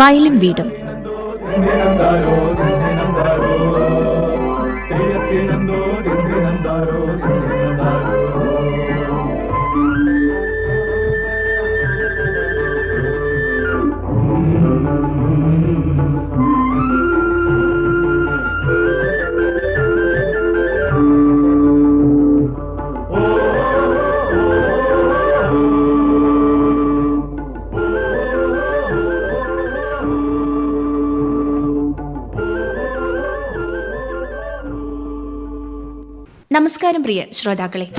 വയലും വീടും. നമസ്കാരം പ്രിയ ശ്രോതാക്കളെ.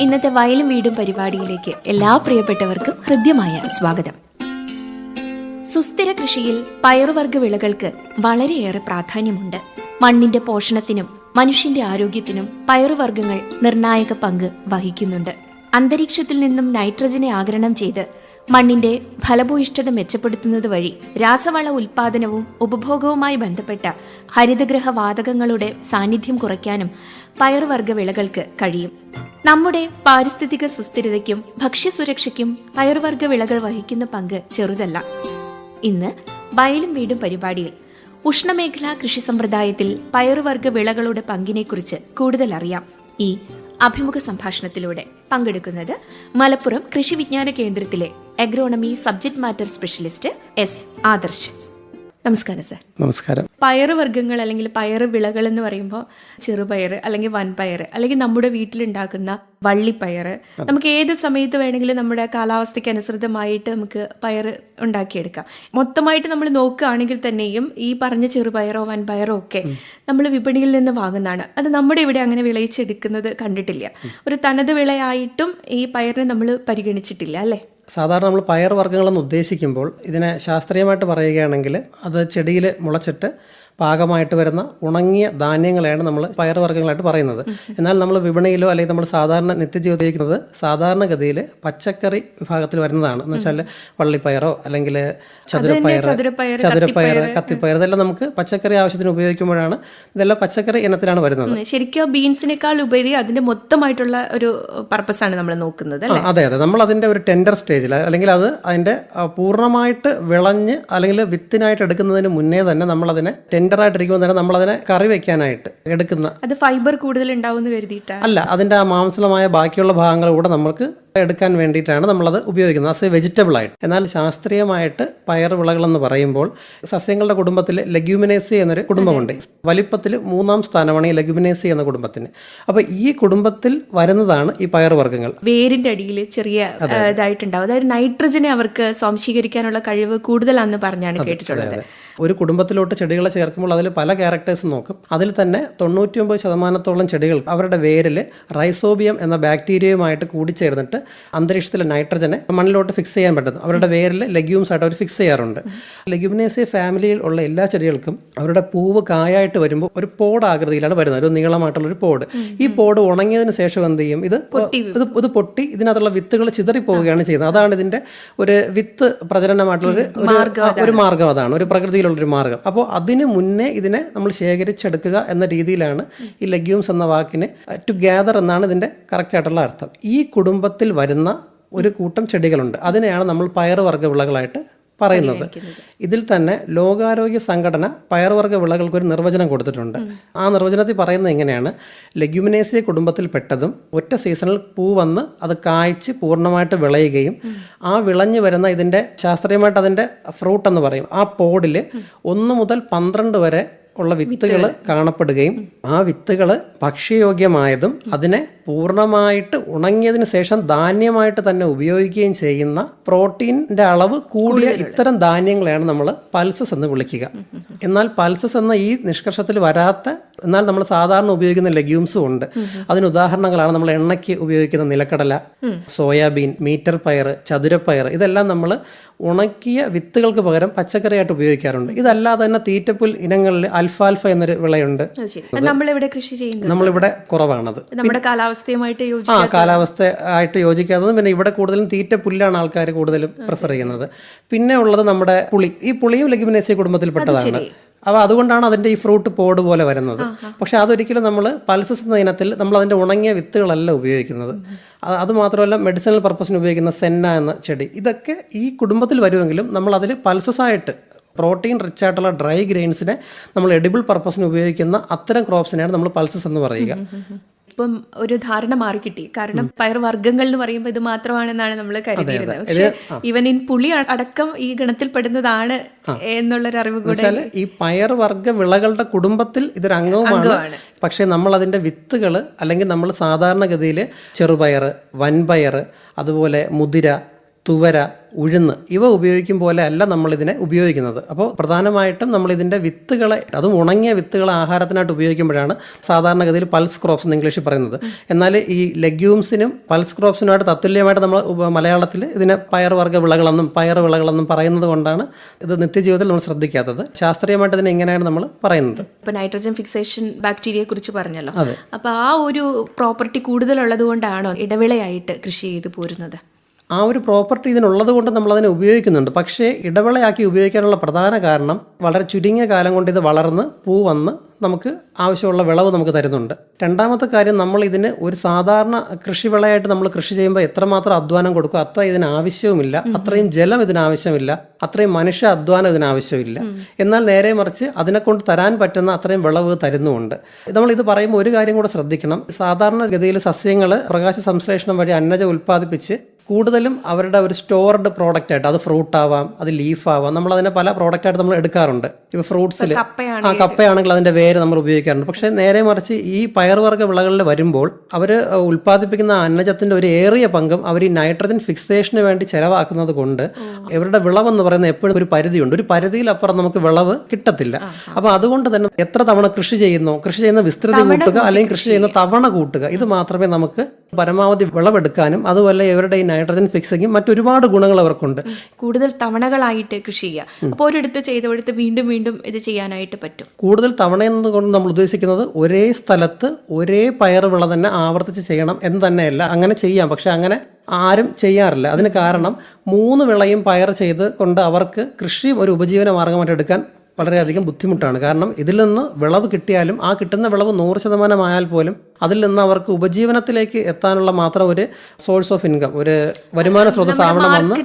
ഇന്നത്തെ വയലും വീടും പരിപാടിയിലേക്ക് എല്ലാ പ്രിയപ്പെട്ടവർക്കും ഹൃദ്യമായ സ്വാഗതം. സുസ്ഥിര കൃഷിയിൽ പയറുവർഗ വിളകൾക്ക് വളരെയേറെ പ്രാധാന്യമുണ്ട്. മണ്ണിന്റെ പോഷണത്തിനും മനുഷ്യന്റെ ആരോഗ്യത്തിനും പയറുവർഗങ്ങൾ നിർണായക പങ്ക് വഹിക്കുന്നുണ്ട്. അന്തരീക്ഷത്തിൽ നിന്നും നൈട്രജനെ ആഗരണം ചെയ്ത് മണ്ണിന്റെ ഫലഭൂയിഷ്ഠത മെച്ചപ്പെടുത്തുന്നത് വഴി രാസവള ഉൽപാദനവും ഉപഭോഗവുമായി ബന്ധപ്പെട്ട ഹരിതഗ്രഹ വാതകങ്ങളുടെ സാന്നിധ്യം കുറയ്ക്കാനും പയറുവർഗ വിളകൾക്ക് കഴിയും. നമ്മുടെ പാരിസ്ഥിതിക സുസ്ഥിരതയ്ക്കും ഭക്ഷ്യസുരക്ഷയ്ക്കും പയറുവർഗ വിളകൾ വഹിക്കുന്ന പങ്ക് ചെറുതല്ല. ഇന്ന് വയലും വീടും പരിപാടിയിൽ ഉഷ്ണമേഖലാ കൃഷി സമ്പ്രദായത്തിൽ പയറുവർഗ വിളകളുടെ പങ്കിനെക്കുറിച്ച് കൂടുതൽ അറിയാം ഈ അഭിമുഖ സംഭാഷണത്തിലൂടെ പങ്കെടുക്കുന്നത് മലപ്പുറം കൃഷി വിജ്ഞാന കേന്ദ്രത്തിലെ agronomy subject matter specialist S Adarsh. നമസ്കാരം സാർ. നമസ്കാരം. പയറ് വർഗങ്ങൾ അല്ലെങ്കിൽ പയറ് വിളകൾ എന്ന് പറയുമ്പോൾ ചെറുപയർ അല്ലെങ്കിൽ വൻപയർ അല്ലെങ്കിൽ നമ്മുടെ വീട്ടിലുണ്ടാക്കുന്ന വള്ളിപ്പയർ. നമുക്ക് ഏത് സമയത്ത് വേണമെങ്കിലും നമ്മുടെ കാലാവസ്ഥയ്ക്ക് അനുസൃതമായിട്ട് നമുക്ക് പയർ ഉണ്ടാക്കിയെടുക്കാം. മൊത്തമായിട്ട് നമ്മൾ നോക്കുകയാണെങ്കിൽ തന്നെയും ഈ പറഞ്ഞ ചെറുപയറോ വൻപയറോ ഒക്കെ നമ്മൾ വിപണിയിൽ നിന്ന് വാങ്ങുന്നതാണ്. അത് നമ്മുടെ ഇവിടെ അങ്ങനെ വിളയിച്ചെടുക്കുന്നത് കണ്ടിട്ടില്ല. ഒരു തനത് വിളയായിട്ടും ഈ പയറിനെ നമ്മൾ പരിഗണിച്ചിട്ടില്ല അല്ലേ? സാധാരണ നമ്മൾ പയർ വർഗങ്ങളെന്ന് ഉദ്ദേശിക്കുമ്പോൾ ഇതിനെ ശാസ്ത്രീയമായിട്ട് പറയുകയാണെങ്കിൽ അത് ചെടിയിൽ മുളച്ചിട്ട് പാകമായിട്ട് വരുന്ന ഉണങ്ങിയ ധാന്യങ്ങളെയാണ് നമ്മൾ പയർ വർഗങ്ങളായിട്ട് പറയുന്നത്. എന്നാൽ നമ്മൾ വിപണിയിലോ അല്ലെങ്കിൽ നമ്മൾ സാധാരണ നിത്യജീവിതം ഉപയോഗിക്കുന്നത് സാധാരണഗതിയിൽ പച്ചക്കറി വിഭാഗത്തിൽ വരുന്നതാണ്. എന്ന് വെച്ചാൽ വള്ളിപ്പയറോ അല്ലെങ്കിൽ ചതുരപ്പയർ ചതുരപ്പയർ, കത്തിപ്പയർ ഇതെല്ലാം നമുക്ക് പച്ചക്കറി ആവശ്യത്തിന് ഉപയോഗിക്കുമ്പോഴാണ് ഇതെല്ലാം പച്ചക്കറി ഇനത്തിലാണ് വരുന്നത്. ശരിക്കും ബീൻസിനേക്കാൾ ഉപരി അതിന്റെ മൊത്തമായിട്ടുള്ള ഒരു പർപ്പസ് ആണ് നമ്മൾ നോക്കുന്നത് അതെ അതെ. നമ്മൾ അതിന്റെ ഒരു ടെൻഡർ സ്റ്റേജിൽ അല്ലെങ്കിൽ അത് അതിന്റെ പൂർണമായിട്ട് വിളഞ്ഞ് അല്ലെങ്കിൽ വിത്തിനായിട്ട് എടുക്കുന്നതിന് മുന്നേ തന്നെ ടെൻഡറായിട്ടിരിക്കുമ്പോൾ തന്നെ നമ്മളതിനെ കറി വെക്കാനായിട്ട് എടുക്കുന്ന അത് ഫൈബർ കൂടുതൽ ഉണ്ടാവും അല്ല അതിന്റെ ആ മാംസളമായ ബാക്കിയുള്ള ഭാഗങ്ങൾ കൂടെ നമുക്ക് എടുക്കാൻ വേണ്ടിയിട്ടാണ് നമ്മളത് ഉപയോഗിക്കുന്നത്. ആസ് എ വെജിറ്റബിൾ ആയിട്ട്. എന്നാൽ ശാസ്ത്രീയമായിട്ട് പയർ വിളകളെന്ന് പറയുമ്പോൾ സസ്യങ്ങളുടെ കുടുംബത്തിൽ ലെഗ്യൂമിനേസി എന്നൊരു കുടുംബമുണ്ട്. വലിപ്പത്തിൽ മൂന്നാം സ്ഥാനമാണ് ഈ ലെഗ്യൂമിനേസി എന്ന കുടുംബത്തിന്. അപ്പോൾ ഈ കുടുംബത്തിൽ വരുന്നതാണ് ഈ പയർ വർഗങ്ങൾ. വേരിന്റെ അടിയിൽ ചെറിയ ഇതായിട്ടുണ്ടാവും. അതായത് നൈട്രജനെ അവർക്ക് സ്വാംശീകരിക്കാനുള്ള കഴിവ് കൂടുതലാണെന്ന് പറഞ്ഞാണ് കേട്ടിട്ടുള്ളത്. ഒരു കുടുംബത്തിലോട്ട് ചെടികളെ ചേർക്കുമ്പോൾ അതിൽ പല ക്യാരക്ടേഴ്സ് നോക്കും. അതിൽ തന്നെ തൊണ്ണൂറ്റി ഒമ്പത് ശതമാനത്തോളം ചെടികൾ അവരുടെ വേരിൽ റൈസോബിയം എന്ന ബാക്ടീരിയയുമായിട്ട് കൂടിച്ചേർന്നിട്ട് അന്തരീക്ഷത്തിലെ നൈട്രജനെ മണ്ണിലോട്ട് ഫിക്സ് ചെയ്യാൻ പറ്റുന്നു അവരുടെ വേരിൽ ലെഗ്യൂംസ് ആയിട്ട് അവർ ഫിക്സ് ചെയ്യാറുണ്ട്. ലെഗ്യൂമിനേസിയ ഫാമിലിയിൽ ഉള്ള എല്ലാ ചെടികൾക്കും അവരുടെ പൂവ് കായായിട്ട് വരുമ്പോൾ ഒരു പോഡ് ആകൃതിയിലാണ് വരുന്നത്. ഒരു നീളമായിട്ടുള്ള ഒരു പോഡ്. ഈ പോഡ് ഉണങ്ങിയതിന് ശേഷം എന്ത് ചെയ്യും? ഇത് ഇത് ഇത് പൊട്ടി ഇതിനകത്തുള്ള വിത്തുകൾ ചിതറി പോവുകയാണ് ചെയ്യുന്നത്. അതാണ് ഇതിന്റെ ഒരു വിത്ത് പ്രചരണമായിട്ടുള്ള ഒരു ഒരു- ഒരു മാർഗം അതാണ്. ഒരു പ്രകൃതിയിലുള്ള ഒരു മാർഗം. അപ്പോൾ അതിന് മുന്നേ ഇതിനെ നമ്മൾ ശേഖരിച്ചെടുക്കുക എന്ന രീതിയിലാണ് ഈ ലെഗ്യൂംസ് എന്ന വാക്കിന് ടു ഗ്യാദർ എന്നാണ് ഇതിന്റെ കറക്റ്റ് ആയിട്ടുള്ള അർത്ഥം. ഈ കുടുംബത്തിൽ വരുന്ന ഒരു കൂട്ടം ചെടികളുണ്ട്. അതിനെയാണ് നമ്മൾ പയറുവർഗ വിളകളായിട്ട് പറയുന്നത് ഇതിൽ തന്നെ ലോകാരോഗ്യ സംഘടന പയർവർഗ വിളകൾക്ക് ഒരു നിർവചനം കൊടുത്തിട്ടുണ്ട്. ആ നിർവചനത്തിൽ പറയുന്നത് എങ്ങനെയാണ്? ലെഗ്യുമിനേസിയ കുടുംബത്തിൽപ്പെട്ടതും ഒറ്റ സീസണിൽ പൂ വന്ന് അത് കായ്ച്ച് പൂർണമായിട്ട് വിളയുകയും ആ വിളഞ്ഞു വരുന്ന ഇതിന്റെ ശാസ്ത്രീയമായിട്ട് അതിന്റെ ഫ്രൂട്ട് എന്ന് പറയും. ആ പോഡിൽ ഒന്ന് മുതൽ പന്ത്രണ്ട് വരെ ഉള്ള വിത്തുകൾ കാണപ്പെടുകയും ആ വിത്തുകൾ ഭക്ഷ്യയോഗ്യമായതും അതിനെ പൂർണമായിട്ട് ഉണങ്ങിയതിന് ശേഷം ധാന്യമായിട്ട് തന്നെ ഉപയോഗിക്കുകയും ചെയ്യുന്ന പ്രോട്ടീന്റെ അളവ് കൂടിയ ഇത്തരം ധാന്യങ്ങളെയാണ് നമ്മൾ പൾസസ് എന്ന് വിളിക്കുക. എന്നാൽ പൾസസ് എന്ന ഈ നിഷ്കർഷത്തിൽ വരാത്ത എന്നാൽ നമ്മൾ സാധാരണ ഉപയോഗിക്കുന്ന ലെഗ്യൂംസും ഉണ്ട്. അതിന് ഉദാഹരണങ്ങളാണ് നമ്മൾ എണ്ണയ്ക്ക് ഉപയോഗിക്കുന്ന നിലക്കടല സോയാബീൻ മീറ്റർ പയർ ചതുരപ്പയർ ഇതെല്ലാം നമ്മൾ ഉണക്കിയ വിത്തുകൾക്ക് പകരം പച്ചക്കറിയായിട്ട് ഉപയോഗിക്കാറുണ്ട്. ഇതല്ലാതെ തന്നെ തീറ്റപ്പുൽ ഇനങ്ങളിൽ അൽഫാൽഫ എന്നൊരു വിളയുണ്ട്. നമ്മളിവിടെ കൃഷി ചെയ്യുന്നത്? നമ്മളിവിടെ കുറവാണത്. നമ്മുടെ കാലാവസ്ഥയുമായിട്ട് ആ കാലാവസ്ഥ ആയിട്ട് യോജിക്കാത്തതും പിന്നെ ഇവിടെ കൂടുതലും തീറ്റപ്പുല്ലാണ് ആൾക്കാർ കൂടുതലും പ്രിഫർ ചെയ്യുന്നത്. പിന്നെ ഉള്ളത് നമ്മുടെ പുളി. ഈ പുളിയും ലെഗ്യുമിനേസിയ കുടുംബത്തിൽപ്പെട്ടതാണ്. അപ്പോൾ അതുകൊണ്ടാണ് അതിന്റെ ഈ ഫ്രൂട്ട് പോഡ് പോലെ വരുന്നത്. പക്ഷേ അതൊരിക്കലും നമ്മൾ പൾസസ് എന്ന ഇനത്തിൽ നമ്മൾ അതിന്റെ ഉണങ്ങിയ വിത്തുകളല്ല ഉപയോഗിക്കുന്നത്. അത് മാത്രമല്ല മെഡിസിനൽ പർപ്പസിന് ഉപയോഗിക്കുന്ന സെന്ന എന്ന ചെടി. ഇതൊക്കെ ഈ കുടുംബത്തിൽ വരുമെങ്കിലും നമ്മൾ അതിൽ പൾസസ് ആയിട്ട് പ്രോട്ടീൻ റിച്ച് ആയിട്ടുള്ള ഡ്രൈ ഗ്രെയിൻസിനെ നമ്മൾ എഡിബിൾ പർപ്പസിന് ഉപയോഗിക്കുന്ന അത്തരം ക്രോപ്സിനെയാണ് നമ്മൾ പൾസസ് എന്ന് പറയുക. ഇപ്പം ഒരു ധാരണ മാറി കിട്ടി കാരണം പയർവർഗങ്ങൾ എന്ന് പറയുമ്പോൾ ഇത് മാത്രമാണെന്നാണ് നമ്മൾ കരുതിയിരുന്നത്. പക്ഷേ ഇവൻ ഇൻ പുളി അടക്കം ഈ ഗണത്തിൽപ്പെടുന്നതാണ് എന്നുള്ളൊരു അറിവ് കൂടെ ഈ പയർ വർഗ വിളകളുടെ കുടുംബത്തിൽ ഇതൊരു അംഗവുമാണ്. പക്ഷേ നമ്മൾ അതിന്റെ വിത്തുകൾ അല്ലെങ്കിൽ നമ്മൾ സാധാരണഗതിയിൽ ചെറുപയർ വൻപയർ അതുപോലെ മുതിര തുവര ഉഴുന്ന് ഇവ ഉപയോഗിക്കും പോലെ അല്ല നമ്മളിതിനെ ഉപയോഗിക്കുന്നത്. അപ്പോൾ പ്രധാനമായിട്ടും നമ്മളിതിന്റെ വിത്തുകളെ അതും ഉണങ്ങിയ വിത്തുകൾ ആഹാരത്തിനായിട്ട് ഉപയോഗിക്കുമ്പോഴാണ് സാധാരണഗതിയിൽ പൾസ് ക്രോപ്സ് എന്ന് ഇംഗ്ലീഷിൽ പറയുന്നത്. എന്നാൽ ഈ ലെഗ്യൂംസിനും പൾസ് ക്രോപ്സിനുമായിട്ട് തത്തുല്യമായിട്ട് നമ്മൾ മലയാളത്തിൽ ഇതിനെ പയർവർഗ വിളകളെന്നും പയർ വിളകളെന്നും പറയുന്നത് കൊണ്ടാണ് ഇത് നിത്യജീവിതത്തിൽ നമ്മൾ ശ്രദ്ധിക്കാത്തത്. ശാസ്ത്രീയമായിട്ട് ഇതിനെ ഇങ്ങനെയാണ് നമ്മൾ പറയുന്നത്. ഇപ്പോൾ നൈട്രജൻ ഫിക്സേഷൻ ബാക്ടീരിയയെ കുറിച്ച് പറഞ്ഞല്ലോ അപ്പോൾ ആ ഒരു പ്രോപ്പർട്ടി കൂടുതലുള്ളത് കൊണ്ടാണോ ഇടവേളയായിട്ട് കൃഷി ചെയ്തു പോരുന്നത്? ആ ഒരു പ്രോപ്പർട്ടി ഇതിനുള്ളത് കൊണ്ട് നമ്മൾ അതിനെ ഉപയോഗിക്കുന്നുണ്ട്. പക്ഷേ ഇടവേളയാക്കി ഉപയോഗിക്കാനുള്ള പ്രധാന കാരണം വളരെ ചുരുങ്ങിയ കാലം കൊണ്ട് ഇത് വളർന്ന് പൂ വന്ന് നമുക്ക് ആവശ്യമുള്ള വിളവ് നമുക്ക് തരുന്നുണ്ട്. രണ്ടാമത്തെ കാര്യം നമ്മൾ ഇതിന് ഒരു സാധാരണ കൃഷിവിളയായിട്ട് നമ്മൾ കൃഷി ചെയ്യുമ്പോൾ എത്രമാത്രം അധ്വാനം കൊടുക്കും അത്ര ഇതിന് ആവശ്യവുമില്ല. അത്രയും ജലം ഇതിന് ആവശ്യമില്ല. അത്രയും മനുഷ്യ അധ്വാനം ഇതിന് ആവശ്യമില്ല. എന്നാൽ നേരെ മറിച്ച് അതിനെ കൊണ്ട് തരാൻ പറ്റുന്ന അത്രയും വിളവ് തരുന്നുമുണ്ട്. നമ്മൾ ഇത് പറയുമ്പോൾ ഒരു കാര്യം കൂടെ ശ്രദ്ധിക്കണം. സാധാരണഗതിയിൽ സസ്യങ്ങൾ പ്രകാശ സംശ്ലേഷണം വഴി അന്നജ ഉൽപ്പാദിപ്പിച്ച് കൂടുതലും അവരുടെ ഒരു സ്റ്റോർഡ് പ്രോഡക്റ്റ് ആയിട്ട് അത് ഫ്രൂട്ട് ആവാം അത് ലീഫ് ആവാം നമ്മൾ അതിനെ പല പ്രോഡക്റ്റ് ആയിട്ട് നമ്മൾ എടുക്കാറുണ്ട്. ഇപ്പോൾ ഫ്രൂട്ട്സിൽ ആ കപ്പയാണെങ്കിൽ. അതിന്റെ വേര് നമ്മൾ ഉപയോഗിക്കാറുണ്ട്. പക്ഷേ നേരെ മറിച്ച് ഈ പയർവർഗ വിളകളിൽ വരുമ്പോൾ അവർ ഉൽപ്പാദിപ്പിക്കുന്ന അന്നജത്തിന്റെ ഒരു ഏറിയ പങ്കും അവർ ഈ നൈട്രജൻ ഫിക്സേഷന് വേണ്ടി ചെലവാക്കുന്നത് കൊണ്ട് ഇവരുടെ വിളവെന്ന് പറയുന്ന എപ്പോഴും ഒരു പരിധിയുണ്ട്. ഒരു പരിധിയിലപ്പുറം നമുക്ക് വിളവ് കിട്ടത്തില്ല. അപ്പൊ അതുകൊണ്ട് തന്നെ എത്ര തവണ കൃഷി ചെയ്യുന്നു കൃഷി ചെയ്യുന്ന വിസ്തൃതി കൂട്ടുക അല്ലെങ്കിൽ കൃഷി ചെയ്യുന്ന തവണ കൂട്ടുക ഇത് മാത്രമേ നമുക്ക് പരമാവധി വിളവെടുക്കാനും അതുപോലെ ഇവരുടെ ഈ നൈട്രജൻ ഫിക്സിങ്ങും മറ്റൊരുപാട് ഗുണങ്ങൾ അവർക്കുണ്ട്. കൂടുതൽ തവണകളായിട്ട് കൃഷി ചെയ്യുക അപ്പോൾ ഒരിടത്ത് ചെയ്തെടുത്ത് വീണ്ടും വീണ്ടും ഇത് ചെയ്യാനായിട്ട് പറ്റും. കൂടുതൽ തവണ എന്നതുകൊണ്ട് നമ്മൾ ഉദ്ദേശിക്കുന്നത് ഒരേ സ്ഥലത്ത് ഒരേ പയർ വിള തന്നെ ആവർത്തിച്ച് ചെയ്യണം എന്ന് തന്നെയല്ല. അങ്ങനെ ചെയ്യാം. പക്ഷെ അങ്ങനെ ആരും ചെയ്യാറില്ല. അതിന് കാരണം മൂന്ന് വിളയും പയർ ചെയ്ത് കൊണ്ട് അവർക്ക് കൃഷി ഒരു ഉപജീവന മാർഗമായിട്ട് എടുക്കാൻ വളരെയധികം ബുദ്ധിമുട്ടാണ്. കാരണം ഇതിൽ നിന്ന് വിളവ് കിട്ടിയാലും ആ കിട്ടുന്ന വിളവ് നൂറ് ശതമാനമായാൽ പോലും അതിൽ നിന്ന് അവർക്ക് ഉപജീവനത്തിലേക്ക് എത്താനുള്ള മാത്രം ഒരു സോഴ്സ് ഓഫ് ഇൻകം ഒരു വരുമാന സ്രോതസ് ആവണമെന്ന്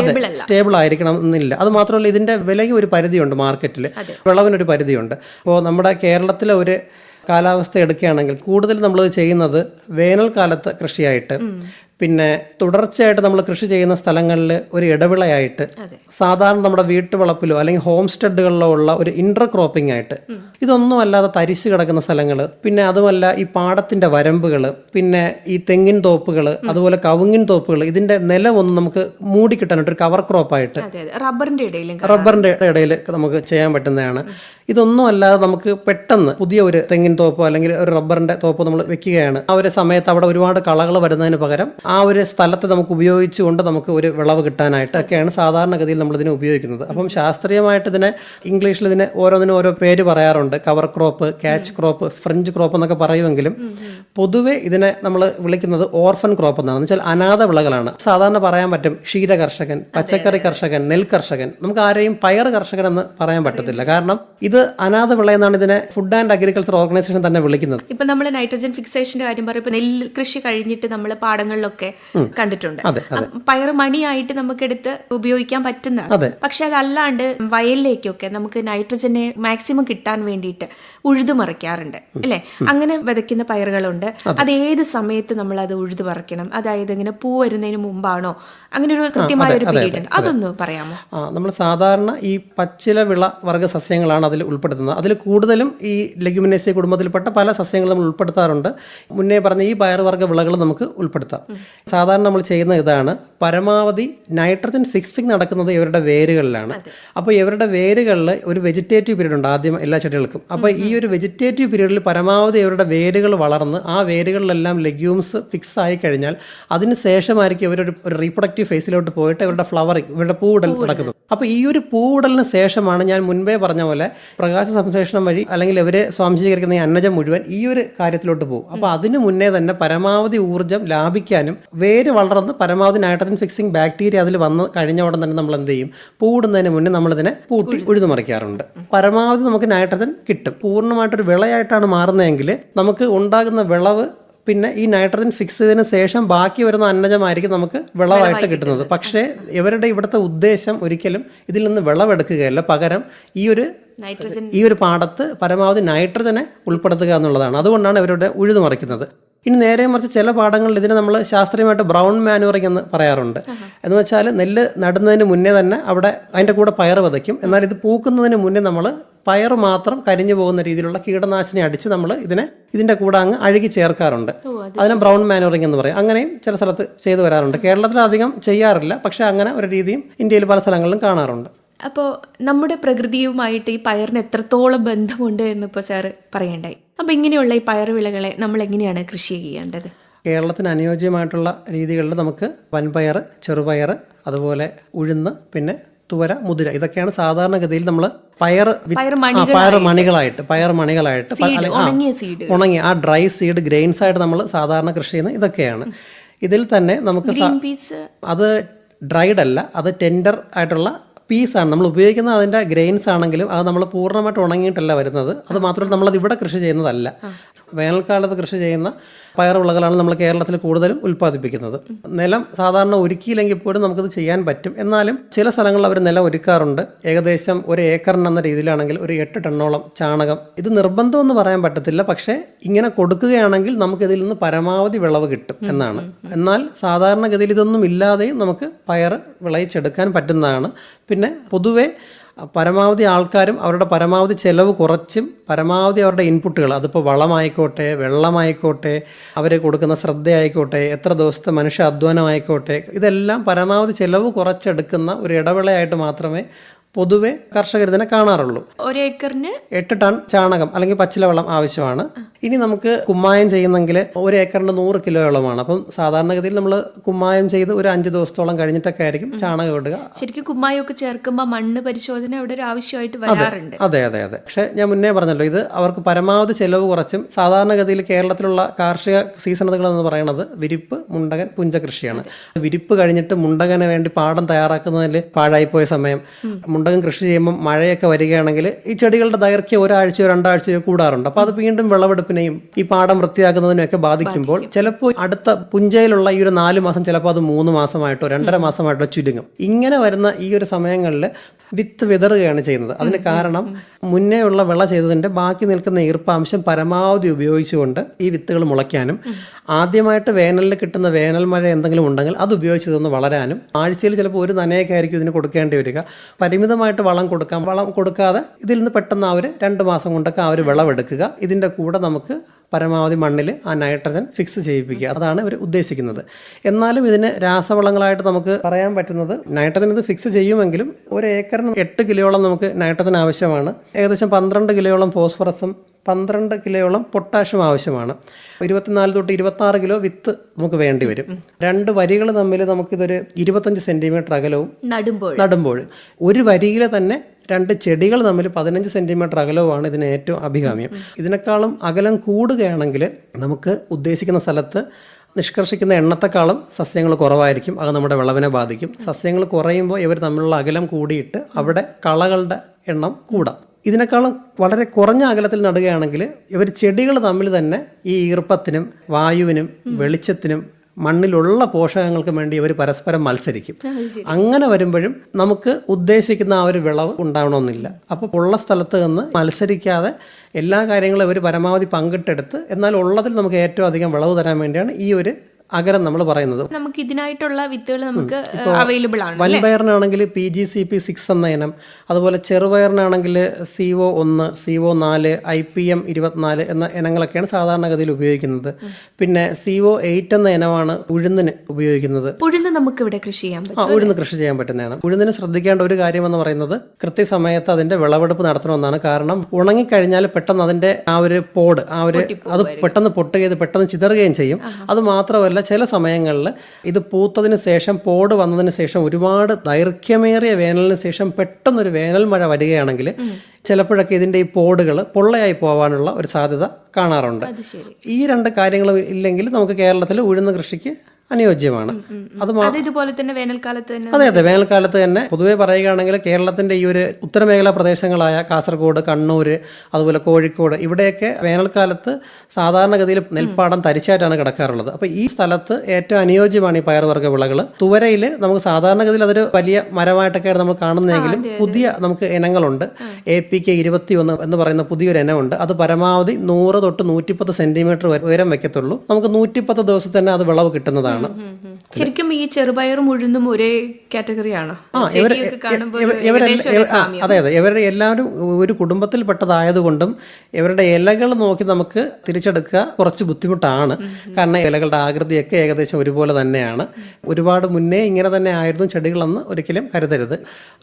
അതെ സ്റ്റേബിൾ ആയിരിക്കണം എന്നില്ല അത് മാത്രമല്ല ഇതിന്റെ വിലയ്ക്ക് ഒരു പരിധിയുണ്ട് മാർക്കറ്റിൽ വിളവിനൊരു പരിധിയുണ്ട്. അപ്പോൾ നമ്മുടെ കേരളത്തിലെ ഒരു കാലാവസ്ഥ എടുക്കുകയാണെങ്കിൽ കൂടുതൽ നമ്മൾ ചെയ്യുന്നത് വേനൽക്കാലത്ത് കൃഷിയായിട്ട് പിന്നെ തുടർച്ചയായിട്ട് നമ്മൾ കൃഷി ചെയ്യുന്ന സ്ഥലങ്ങളിൽ ഒരു ഇടവിളയായിട്ട് സാധാരണ നമ്മുടെ വീട്ടുവളപ്പിലോ അല്ലെങ്കിൽ ഹോം സ്റ്റെഡുകളിലോ ഉള്ള ഒരു ഇന്റർ ക്രോപ്പിംഗ് ആയിട്ട് ഇതൊന്നും അല്ലാതെ തരിശ് കിടക്കുന്ന സ്ഥലങ്ങൾ പിന്നെ അതുമല്ല ഈ പാടത്തിന്റെ വരമ്പുകൾ പിന്നെ ഈ തെങ്ങിൻ തോപ്പുകൾ അതുപോലെ കവുങ്ങിൻ തോപ്പുകൾ ഇതിന്റെ നിലമൊന്നും നമുക്ക് മൂടിക്കിട്ടാനായിട്ട് ഒരു കവർ ക്രോപ്പായിട്ട് റബ്ബറിന്റെ ഇടയിലും റബ്ബറിന്റെ ഇടയിൽ നമുക്ക് ചെയ്യാൻ പറ്റുന്നതാണ്. ഇതൊന്നും അല്ലാതെ നമുക്ക് പെട്ടെന്ന് പുതിയ ഒരു തെങ്ങിൻ തോപ്പോ അല്ലെങ്കിൽ ഒരു റബ്ബറിന്റെ തോപ്പോ നമ്മൾ വെക്കുകയാണ്. ആ ഒരു സമയത്ത് അവിടെ ഒരുപാട് കളകൾ വരുന്നതിന് പകരം ആ ഒരു സ്ഥലത്തെ നമുക്ക് ഉപയോഗിച്ചുകൊണ്ട് നമുക്ക് ഒരു വിളവ് കിട്ടാനായിട്ട് ഒക്കെയാണ് സാധാരണഗതിയിൽ നമ്മളിതിനെ ഉപയോഗിക്കുന്നത്. അപ്പം ശാസ്ത്രീയമായിട്ട് ഇതിനെ ഇംഗ്ലീഷിൽ ഇതിനെ ഓരോന്നിനും ഓരോ പേര് പറയാറുണ്ട്. Cover crop catch crop French crop എന്നൊക്കെ പറയുമെങ്കിലും പൊതുവെ ഇതിനെ നമ്മൾ വിളിക്കുന്നത് ഓർഫൻ ക്രോപ്പ് എന്നാണ്. എന്ന് വെച്ചാൽ അനാഥ വിളകളാണ്. സാധാരണ പറയാൻ പറ്റും ക്ഷീര കർഷകൻ പച്ചക്കറി കർഷകൻ നെൽ കർഷകൻ. നമുക്ക് ആരെയും പയർ കർഷകൻ എന്ന് പറയാൻ പറ്റത്തില്ല. കാരണം ഇത് അനാഥ വിള എന്നാണ് ഇതിനെ ഫുഡ് ആൻഡ് അഗ്രികൾച്ചർ ഓർഗനൈസേഷൻ തന്നെ വിളിക്കുന്നത്. ഇപ്പൊ നമ്മൾ നൈട്രജൻ ഫിക്സേഷന്റെ കാര്യം പറയുമ്പോൾ നെൽ കൃഷി കഴിഞ്ഞിട്ട് നമ്മൾ പാടങ്ങളിലൊക്കെ കണ്ടിട്ടുണ്ട്. അതെ, പയർ മണിയായിട്ട് നമുക്ക് എടുത്ത് ഉപയോഗിക്കാൻ പറ്റുന്ന പക്ഷെ അതല്ലാണ്ട് വയലിലേക്കൊക്കെ നമുക്ക് നൈട്രജനെ മാക്സിമം കിട്ടാൻ വേണ്ടിയിട്ട് ഉഴുതു മറിക്കാറുണ്ട് അല്ലേ? അങ്ങനെ വിതയ്ക്കുന്ന പയറുകളുണ്ട്. അത്. ഏത് സമയത്ത് നമ്മൾ അത് ഉഴുതു മറിക്കണം അതായത് ഇങ്ങനെ പൂ വരുന്നതിന് മുമ്പാണോ? അങ്ങനെ ഒരു കൃത്യമായ ഒരു പീരീഡ് ഉണ്ട് അതൊന്ന് പറയാമോ? നമ്മൾ സാധാരണ ഈ പച്ചില വിള വർഗ സസ്യങ്ങളാണ് അതിൽ ഉൾപ്പെടുത്തുന്നത്. അതിൽ കൂടുതലും ഈ ലെഗ്യുമിനേസിയ കുടുംബത്തിൽപ്പെട്ട പല സസ്യങ്ങളും നമ്മൾ ഉൾപ്പെടുത്താറുണ്ട്. മുന്നേ പറഞ്ഞ ഈ പയറുവർഗ വിളകൾ നമുക്ക് ഉൾപ്പെടുത്താം. സാധാരണ നമ്മൾ ചെയ്യുന്ന ഇതാണ് പരമാവധി നൈട്രജൻ ഫിക്സിങ് നടക്കുന്നത് ഇവരുടെ വേരുകളിലാണ്. അപ്പോൾ ഇവരുടെ വേരുകളിൽ ഒരു വെജിറ്റേറ്റീവ് പീരീഡ് ഉണ്ട് ആദ്യം എല്ലാ ചെടികൾക്കും. അപ്പോൾ ഈ ഒരു വെജിറ്റേറ്റീവ് പീരീഡിൽ പരമാവധി ഇവരുടെ വേരുകൾ വളർന്ന് ആ വേരുകളിലെല്ലാം ലെഗ്യൂംസ് ഫിക്സ് ആയി കഴിഞ്ഞാൽ അതിന് ശേഷമായിരിക്കും ഇവരൊരു ഒരു റീപ്രൊഡക്റ്റീവ് ഫേസിലോട്ട് പോയിട്ട് ഇവരുടെ ഫ്ലവറിങ് ഇവരുടെ പൂവിടൽ നടക്കുന്നത്. അപ്പോൾ ഈ ഒരു പൂവിടലിന് ശേഷമാണ് ഞാൻ മുൻപേ പറഞ്ഞ പോലെ പ്രകാശ സംശ്ലേഷണം വഴി അല്ലെങ്കിൽ ഇവരെ സ്വാംശീകരിക്കുന്ന ഈ അന്നജം മുഴുവൻ ഈ ഒരു കാര്യത്തിലോട്ട് പോകും. അപ്പോൾ അതിന് മുന്നേ തന്നെ പരമാവധി ഊർജം ലാഭിക്കാനും വേര് വളർന്ന് പരമാവധി നൈട്രജൻ നൈട്രജൻ ഫിക്സിംഗ് ബാക്ടീരിയ അതിൽ വന്ന് കഴിഞ്ഞ ഉടൻ തന്നെ നമ്മൾ എന്ത് ചെയ്യും? പൂടുന്നതിന് മുന്നേ നമ്മളിതിനെ പൂട്ടി ഉഴുതുമറിക്കാറുണ്ട് പരമാവധി നമുക്ക് നൈട്രജൻ കിട്ടും. പൂർണമായിട്ടൊരു വിളയായിട്ടാണ് മാറുന്നതെങ്കിൽ നമുക്ക് ഉണ്ടാകുന്ന വിളവ് പിന്നെ ഈ നൈട്രജൻ ഫിക്സ് ചെയ്തതിന് ശേഷം ബാക്കി വരുന്ന അന്നജമായിരിക്കും നമുക്ക് വിളവായിട്ട് കിട്ടുന്നത്. പക്ഷേ ഇവരുടെ ഇവിടുത്തെ ഉദ്ദേശം ഒരിക്കലും ഇതിൽ നിന്ന് വിളവെടുക്കുകയല്ല. പകരം ഈ ഒരു ഈ ഒരു പാടത്ത് പരമാവധി നൈട്രജനെ ഉൾപ്പെടുത്തുക എന്നുള്ളതാണ്. അതുകൊണ്ടാണ് ഇവരുടെ ഉഴുതുമറിക്കുന്നത് ഇനി നേരെ മറിച്ച് ചില പാടങ്ങളിൽ ഇതിനെ നമ്മൾ ശാസ്ത്രീയമായിട്ട് ബ്രൗൺ മാനുവറിംഗ് എന്ന് പറയാറുണ്ട്. എന്ന് വെച്ചാൽ നെല്ല് നടുന്നതിന് മുന്നേ തന്നെ അവിടെ അതിന്റെ കൂടെ പയർ വിതയ്ക്കും. എന്നാൽ ഇത് പൂക്കുന്നതിന് മുന്നേ നമ്മൾ പയർ മാത്രം കരിഞ്ഞു പോകുന്ന രീതിയിലുള്ള കീടനാശിനി അടിച്ച് നമ്മൾ ഇതിനെ ഇതിന്റെ കൂടെ അങ്ങ് അഴുകി ചേർക്കാറുണ്ട്. അതിനെ ബ്രൗൺ മാനുവറിംഗ് എന്ന് പറയും. അങ്ങനെയും ചില സ്ഥലത്ത് ചെയ്തു വരാറുണ്ട്. കേരളത്തിൽ അധികം ചെയ്യാറില്ല. പക്ഷേ അങ്ങനെ ഒരു രീതിയും ഇന്ത്യയിൽ പല സ്ഥലങ്ങളിലും കാണാറുണ്ട്. അപ്പോൾ നമ്മുടെ പ്രകൃതിയുമായിട്ട് ഈ പയറിന് എത്രത്തോളം ബന്ധമുണ്ട് എന്നിപ്പോൾ സാറ് പറയണ്ടായി. അപ്പോൾ ഇങ്ങനെയുള്ള ഈ പയർ വിളകളെ നമ്മൾ എങ്ങനെയാണ് കൃഷി ചെയ്യേണ്ടത്? കേരളത്തിന് അനുയോജ്യമായിട്ടുള്ള രീതികളിൽ നമുക്ക് വൻപയർ ചെറുപയർ അതുപോലെ ഉഴുന്ന് പിന്നെ തുവര മുതിര ഇതൊക്കെയാണ് സാധാരണഗതിയിൽ നമ്മൾ പയർ പയർ മണികളായിട്ട്. പയർ മണികളായിട്ട് ഉണങ്ങിയ ആ ഡ്രൈ സീഡ് ഗ്രെയിൻസ് ആയിട്ട് നമ്മൾ സാധാരണ കൃഷി ചെയ്യുന്ന ഇതൊക്കെയാണ്. ഇതിൽ തന്നെ നമുക്ക് അത് ഡ്രൈഡ് അല്ല അത് ടെൻഡർ ആയിട്ടുള്ള പീസാണ്. നമ്മൾ ഉപയോഗിക്കുന്ന അതിന്റെ ഗ്രെയിൻസ് ആണെങ്കിലും അത് നമ്മൾ പൂർണമായിട്ട് ഉണങ്ങിയിട്ടല്ല വരുന്നത്. അത് മാത്രമല്ല നമ്മളത് ഇവിടെ കൃഷി ചെയ്യുന്നതല്ല. വേനൽക്കാലത്ത് കൃഷി ചെയ്യുന്ന പയറുവിളകളാണ് നമ്മൾ കേരളത്തിൽ കൂടുതലും ഉൽപ്പാദിപ്പിക്കുന്നത്. നിലം സാധാരണ ഒരുക്കിയില്ലെങ്കിൽ പോലും നമുക്കത് ചെയ്യാൻ പറ്റും. എന്നാലും ചില സ്ഥലങ്ങളിൽ അവർ നിലം ഒരുക്കാറുണ്ട്. ഏകദേശം ഒരു ഏക്കറിന് എന്ന രീതിയിലാണെങ്കിൽ ഒരു എട്ട് ടണ്ണോളം ചാണകം. ഇത് നിർബന്ധമെന്ന് പറയാൻ പറ്റത്തില്ല. പക്ഷേ ഇങ്ങനെ കൊടുക്കുകയാണെങ്കിൽ നമുക്ക് ഇതിൽ നിന്ന് പരമാവധി വിളവ് കിട്ടും എന്നാണ്. എന്നാൽ സാധാരണഗതിയിൽ ഇതൊന്നും ഇല്ലാതെയും നമുക്ക് പയർ വിളയിച്ചെടുക്കാൻ പറ്റുന്നതാണ്. പിന്നെ പൊതുവെ പരമാവധി ആൾക്കാരും അവരുടെ പരമാവധി ചിലവ് കുറച്ചും പരമാവധി അവരുടെ ഇൻപുട്ടുകൾ അതിപ്പോൾ വളമായിക്കോട്ടെ വെള്ളമായിക്കോട്ടെ അവർ കൊടുക്കുന്ന ശ്രദ്ധയായിക്കോട്ടെ എത്ര ദിവസത്തെ മനുഷ്യ അധ്വാനമായിക്കോട്ടെ ഇതെല്ലാം പരമാവധി ചിലവ് കുറച്ചെടുക്കുന്ന ഒരു ഇടവേളയായിട്ട് മാത്രമേ പൊതുവെ കർഷകർ തന്നെ കാണാറുള്ളൂ. ഒരു ഏക്കറിന് എട്ട് ടൺ ചാണകം അല്ലെങ്കിൽ പച്ചില വെള്ളം ആവശ്യമാണ്. ഇനി നമുക്ക് കുമ്മായം ചെയ്യുന്നെങ്കിൽ ഒരു ഏക്കറിന് നൂറ് കിലോയോളമാണ് അപ്പം സാധാരണഗതിയിൽ നമ്മൾ കുമ്മായം ചെയ്ത് ഒരു അഞ്ച് ദിവസത്തോളം കഴിഞ്ഞിട്ടൊക്കെ ആയിരിക്കും ചാണകം ഇടുക. ശരിക്കും കുമ്മായൊക്കെ ചേർക്കുമ്പോൾ മണ്ണ് പരിശോധന അവിടെ ഒരു ആവശ്യമായിട്ട് വരാറുണ്ട്. അതെ അതെ അതെ പക്ഷേ ഞാൻ മുന്നേ പറഞ്ഞല്ലോ ഇത് അവർക്ക് പരമാവധി ചെലവ് കുറച്ചും സാധാരണഗതിയിൽ കേരളത്തിലുള്ള കാർഷിക സീസണുകൾ എന്ന് പറയുന്നത് വിരിപ്പ് മുണ്ടകൻ പുഞ്ച കൃഷിയാണ് വിരിപ്പ് കഴിഞ്ഞിട്ട് മുണ്ടകന് വേണ്ടി പാടം തയ്യാറാക്കുന്നതിൽ പാഴായിപ്പോയ സമയം മുണ്ടകൻ കൃഷി ചെയ്യുമ്പോൾ മഴയൊക്കെ വരികയാണെങ്കിൽ ഈ ചെടികളുടെ ദൈർഘ്യം ഒരാഴ്ചയോ രണ്ടാഴ്ചയോ കൂടാറുണ്ട്. അപ്പോൾ അത് വീണ്ടും വിളവെടുപ്പിനെയും ഈ പാടം വൃത്തിയാക്കുന്നതിനെയൊക്കെ ബാധിക്കുമ്പോൾ ചിലപ്പോൾ അടുത്ത പുഞ്ചയിലുള്ള ഈ ഒരു നാല് മാസം ചിലപ്പോൾ അത് മൂന്ന് മാസമായിട്ടോ രണ്ടര മാസമായിട്ടോ ചുരുങ്ങും. ഇങ്ങനെ വരുന്ന ഈ ഒരു സമയങ്ങളിൽ വിത്ത് വിതറുകയാണ് ചെയ്യുന്നത്. അതിന് കാരണം മുന്നേ ഉള്ള വിള ചെയ്തതിന്റെ ബാക്കി നിൽക്കുന്ന ഈർപ്പാംശം പരമാവധി ഉപയോഗിച്ചുകൊണ്ട് ഈ വിത്തുകൾ മുളയ്ക്കാനും ആദ്യമായിട്ട് വേനലിൽ കിട്ടുന്ന വേനൽ മഴ എന്തെങ്കിലും ഉണ്ടെങ്കിൽ അത് ഉപയോഗിച്ച് ഇതൊന്ന് വളരാനും ആഴ്ചയിൽ ചിലപ്പോൾ ഒരു നനയൊക്കെ ആയിരിക്കും ഇതിന് കൊടുക്കേണ്ടി വരിക. പരിമിതമായിട്ട് വളം കൊടുക്കാം. വളം കൊടുക്കാതെ ഇതിൽ നിന്ന് പെട്ടെന്ന് അവർ രണ്ട് മാസം കൊണ്ടൊക്കെ അവർ വിളവെടുക്കുക. ഇതിന്റെ കൂടെ നമുക്ക് പരമാവധി മണ്ണിൽ ആ നൈട്രജൻ ഫിക്സ് ചെയ്യിപ്പിക്കുക. അതാണ് ഇവർ ഉദ്ദേശിക്കുന്നത്. എന്നാലും ഇതിന് രാസവളങ്ങളായിട്ട് നമുക്ക് പറയാൻ പറ്റുന്നത് നൈട്രജൻ ഇത് ഫിക്സ് ചെയ്യുമെങ്കിലും ഒരു ഏക്കറിന് എട്ട് കിലോയോളം നമുക്ക് നൈട്രജൻ ആവശ്യമാണ്. ഏകദേശം പന്ത്രണ്ട് കിലോയോളം ഫോസ്ഫറസും പന്ത്രണ്ട് കിലോയോളം പൊട്ടാഷ്യം ആവശ്യമാണ്. ഇരുപത്തിനാല് തൊട്ട് ഇരുപത്തി ആറ് കിലോ വിത്ത് നമുക്ക് വേണ്ടി വരും. രണ്ട് വരികൾ തമ്മിൽ നമുക്കിതൊരു ഇരുപത്തഞ്ച് സെന്റിമീറ്റർ അകലവും നടുമ്പോൾ നടുമ്പോൾ ഒരു വരിയിൽ തന്നെ രണ്ട് ചെടികൾ തമ്മിൽ പതിനഞ്ച് സെന്റിമീറ്റർ അകലവുമാണ് ഇതിന് ഏറ്റവും അഭികാമ്യം. ഇതിനേക്കാളും അകലം കൂടുകയാണെങ്കിൽ നമുക്ക് ഉദ്ദേശിക്കുന്ന സ്ഥലത്ത് നിഷ്കർഷിക്കുന്ന എണ്ണത്തെക്കാളും സസ്യങ്ങൾ കുറവായിരിക്കും. അത് നമ്മുടെ വിളവിനെ ബാധിക്കും. സസ്യങ്ങൾ കുറയുമ്പോൾ ഇവർ തമ്മിലുള്ള അകലം കൂടിയിട്ട് അവിടെ കളകളുടെ എണ്ണം കൂടാം. ഇതിനേക്കാളും വളരെ കുറഞ്ഞ അകലത്തിൽ നടുകയാണെങ്കിൽ ഇവർ ചെടികൾ തമ്മിൽ തന്നെ ഈ ഈർപ്പത്തിനും വായുവിനും വെളിച്ചത്തിനും മണ്ണിലുള്ള പോഷകങ്ങൾക്ക് വേണ്ടി ഇവർ പരസ്പരം മത്സരിക്കും. അങ്ങനെ വരുമ്പോഴും നമുക്ക് ഉദ്ദേശിക്കുന്ന ആ ഒരു വിളവ് ഉണ്ടാവണമെന്നില്ല. അപ്പോൾ ഉള്ള സ്ഥലത്ത് നിന്ന് മത്സരിക്കാതെ എല്ലാ കാര്യങ്ങളും ഇവർ പരമാവധി പങ്കിട്ടെടുത്ത് എന്നാൽ ഉള്ളതിൽ നമുക്ക് ഏറ്റവും അധികം വിളവ് തരാൻ വേണ്ടിയാണ് ഈ ഒരു അകരം നമ്മൾ പറയുന്നത്. നമുക്ക് ഇതിനായിട്ടുള്ള വിത്തുകൾ നമുക്ക് അവൈലബിൾ ആണ് വൻപയറിനാണെങ്കിൽ P G C P six എന്ന ഇനം അതുപോലെ ചെറുപയറിനാണെങ്കിൽ സി ഒ ഒന്ന് സി ഒ നാല് ഐ പി എം ഇരുപത്തിനാല് എന്ന ഇനങ്ങളൊക്കെയാണ് സാധാരണഗതിയിൽ ഉപയോഗിക്കുന്നത്. പിന്നെ സി ഒ എയ്റ്റ് എന്ന ഇനമാണ് ഉഴുന്നിന് ഉപയോഗിക്കുന്നത്. ഉഴുന്ന് നമുക്ക് ഇവിടെ കൃഷി ചെയ്യാൻ പറ്റും ആ ഉഴുന്ന് കൃഷി ചെയ്യാൻ പറ്റുന്നതാണ്. ഉഴുന്നിന് ശ്രദ്ധിക്കേണ്ട ഒരു കാര്യം എന്ന് പറയുന്നത് കൃത്യസമയത്ത് അതിന്റെ വിളവെടുപ്പ് നടത്തണമെന്നാണ്. കാരണം ഉണങ്ങിക്കഴിഞ്ഞാൽ പെട്ടെന്ന് അതിന്റെ ആ ഒരു പോഡ് ആ ഒരു അത് പെട്ടെന്ന് പൊട്ടുകയും പെട്ടെന്ന് ചിതറുകയും ചെയ്യും. അത് മാത്രമല്ല ചില സമയങ്ങളിൽ ഇത് പൂത്തതിന് ശേഷം പോട് വന്നതിന് ശേഷം ഒരുപാട് ദൈർഘ്യമേറിയ വേനലിന് ശേഷം പെട്ടെന്നൊരു വേനൽ മഴ വരികയാണെങ്കിൽ ചിലപ്പോഴൊക്കെ ഇതിന്റെ ഈ പോടുകൾ പൊള്ളയായി പോകാനുള്ള ഒരു സാധ്യത കാണാറുണ്ട്. ഈ രണ്ട് കാര്യങ്ങളും ഇല്ലെങ്കിൽ നമുക്ക് കേരളത്തിൽ ഉഴുന്ന കൃഷിക്ക് അനുയോജ്യമാണ്. അത് ഇതുപോലെ തന്നെ വേനൽക്കാലത്ത് തന്നെ അതെ അതെ. വേനൽക്കാലത്ത് തന്നെ പൊതുവെ പറയുകയാണെങ്കിൽ കേരളത്തിന്റെ ഈ ഒരു ഉത്തരമേഖലാ പ്രദേശങ്ങളായ കാസർഗോഡ് കണ്ണൂർ അതുപോലെ കോഴിക്കോട് ഇവിടെയൊക്കെ വേനൽക്കാലത്ത് സാധാരണഗതിയിൽ നെൽപ്പാടം തരിച്ചായിട്ടാണ് കിടക്കാറുള്ളത്. അപ്പോൾ ഈ സ്ഥലത്ത് ഏറ്റവും അനുയോജ്യമാണ് ഈ പയർവർഗ വിളകൾ തുവരയിൽ നമുക്ക് സാധാരണഗതിയിൽ അതൊരു വലിയ മരമായിട്ടൊക്കെയാണ് നമ്മൾ കാണുന്നതെങ്കിലും പുതിയ നമുക്ക് ഇനങ്ങളുണ്ട്. എ പി കെ ഇരുപത്തി ഒന്ന് എന്ന് പറയുന്ന പുതിയൊരു ഇനമുണ്ട്. അത് പരമാവധി നൂറ് തൊട്ട് നൂറ്റിപ്പത്ത് സെന്റിമീറ്റർ ഉയരം വെക്കത്തുള്ളൂ. നമുക്ക് നൂറ്റിപ്പത്ത് ദിവസം തന്നെ അത് വിളവ് കിട്ടുന്നതാണ്. ശരിക്കും ഈ ചെറുപയറും ഉഴുന്നും ഒരേ കാറ്റഗറിയാണ്? അതെ അതെ. ഇവരുടെ എല്ലാവരും ഒരു കുടുംബത്തിൽപ്പെട്ടതായതുകൊണ്ടും ഇവരുടെ ഇലകൾ നോക്കി നമുക്ക് തിരിച്ചെടുക്കുക കുറച്ച് ബുദ്ധിമുട്ടാണ്. കാരണം ഇലകളുടെ ആകൃതിയൊക്കെ ഏകദേശം ഒരുപോലെ തന്നെയാണ്. ഒരുപാട് മുന്നേ ഇങ്ങനെ തന്നെ ആയിരുന്നു ചെടികളെന്ന് ഒരിക്കലും കരുതരുത്.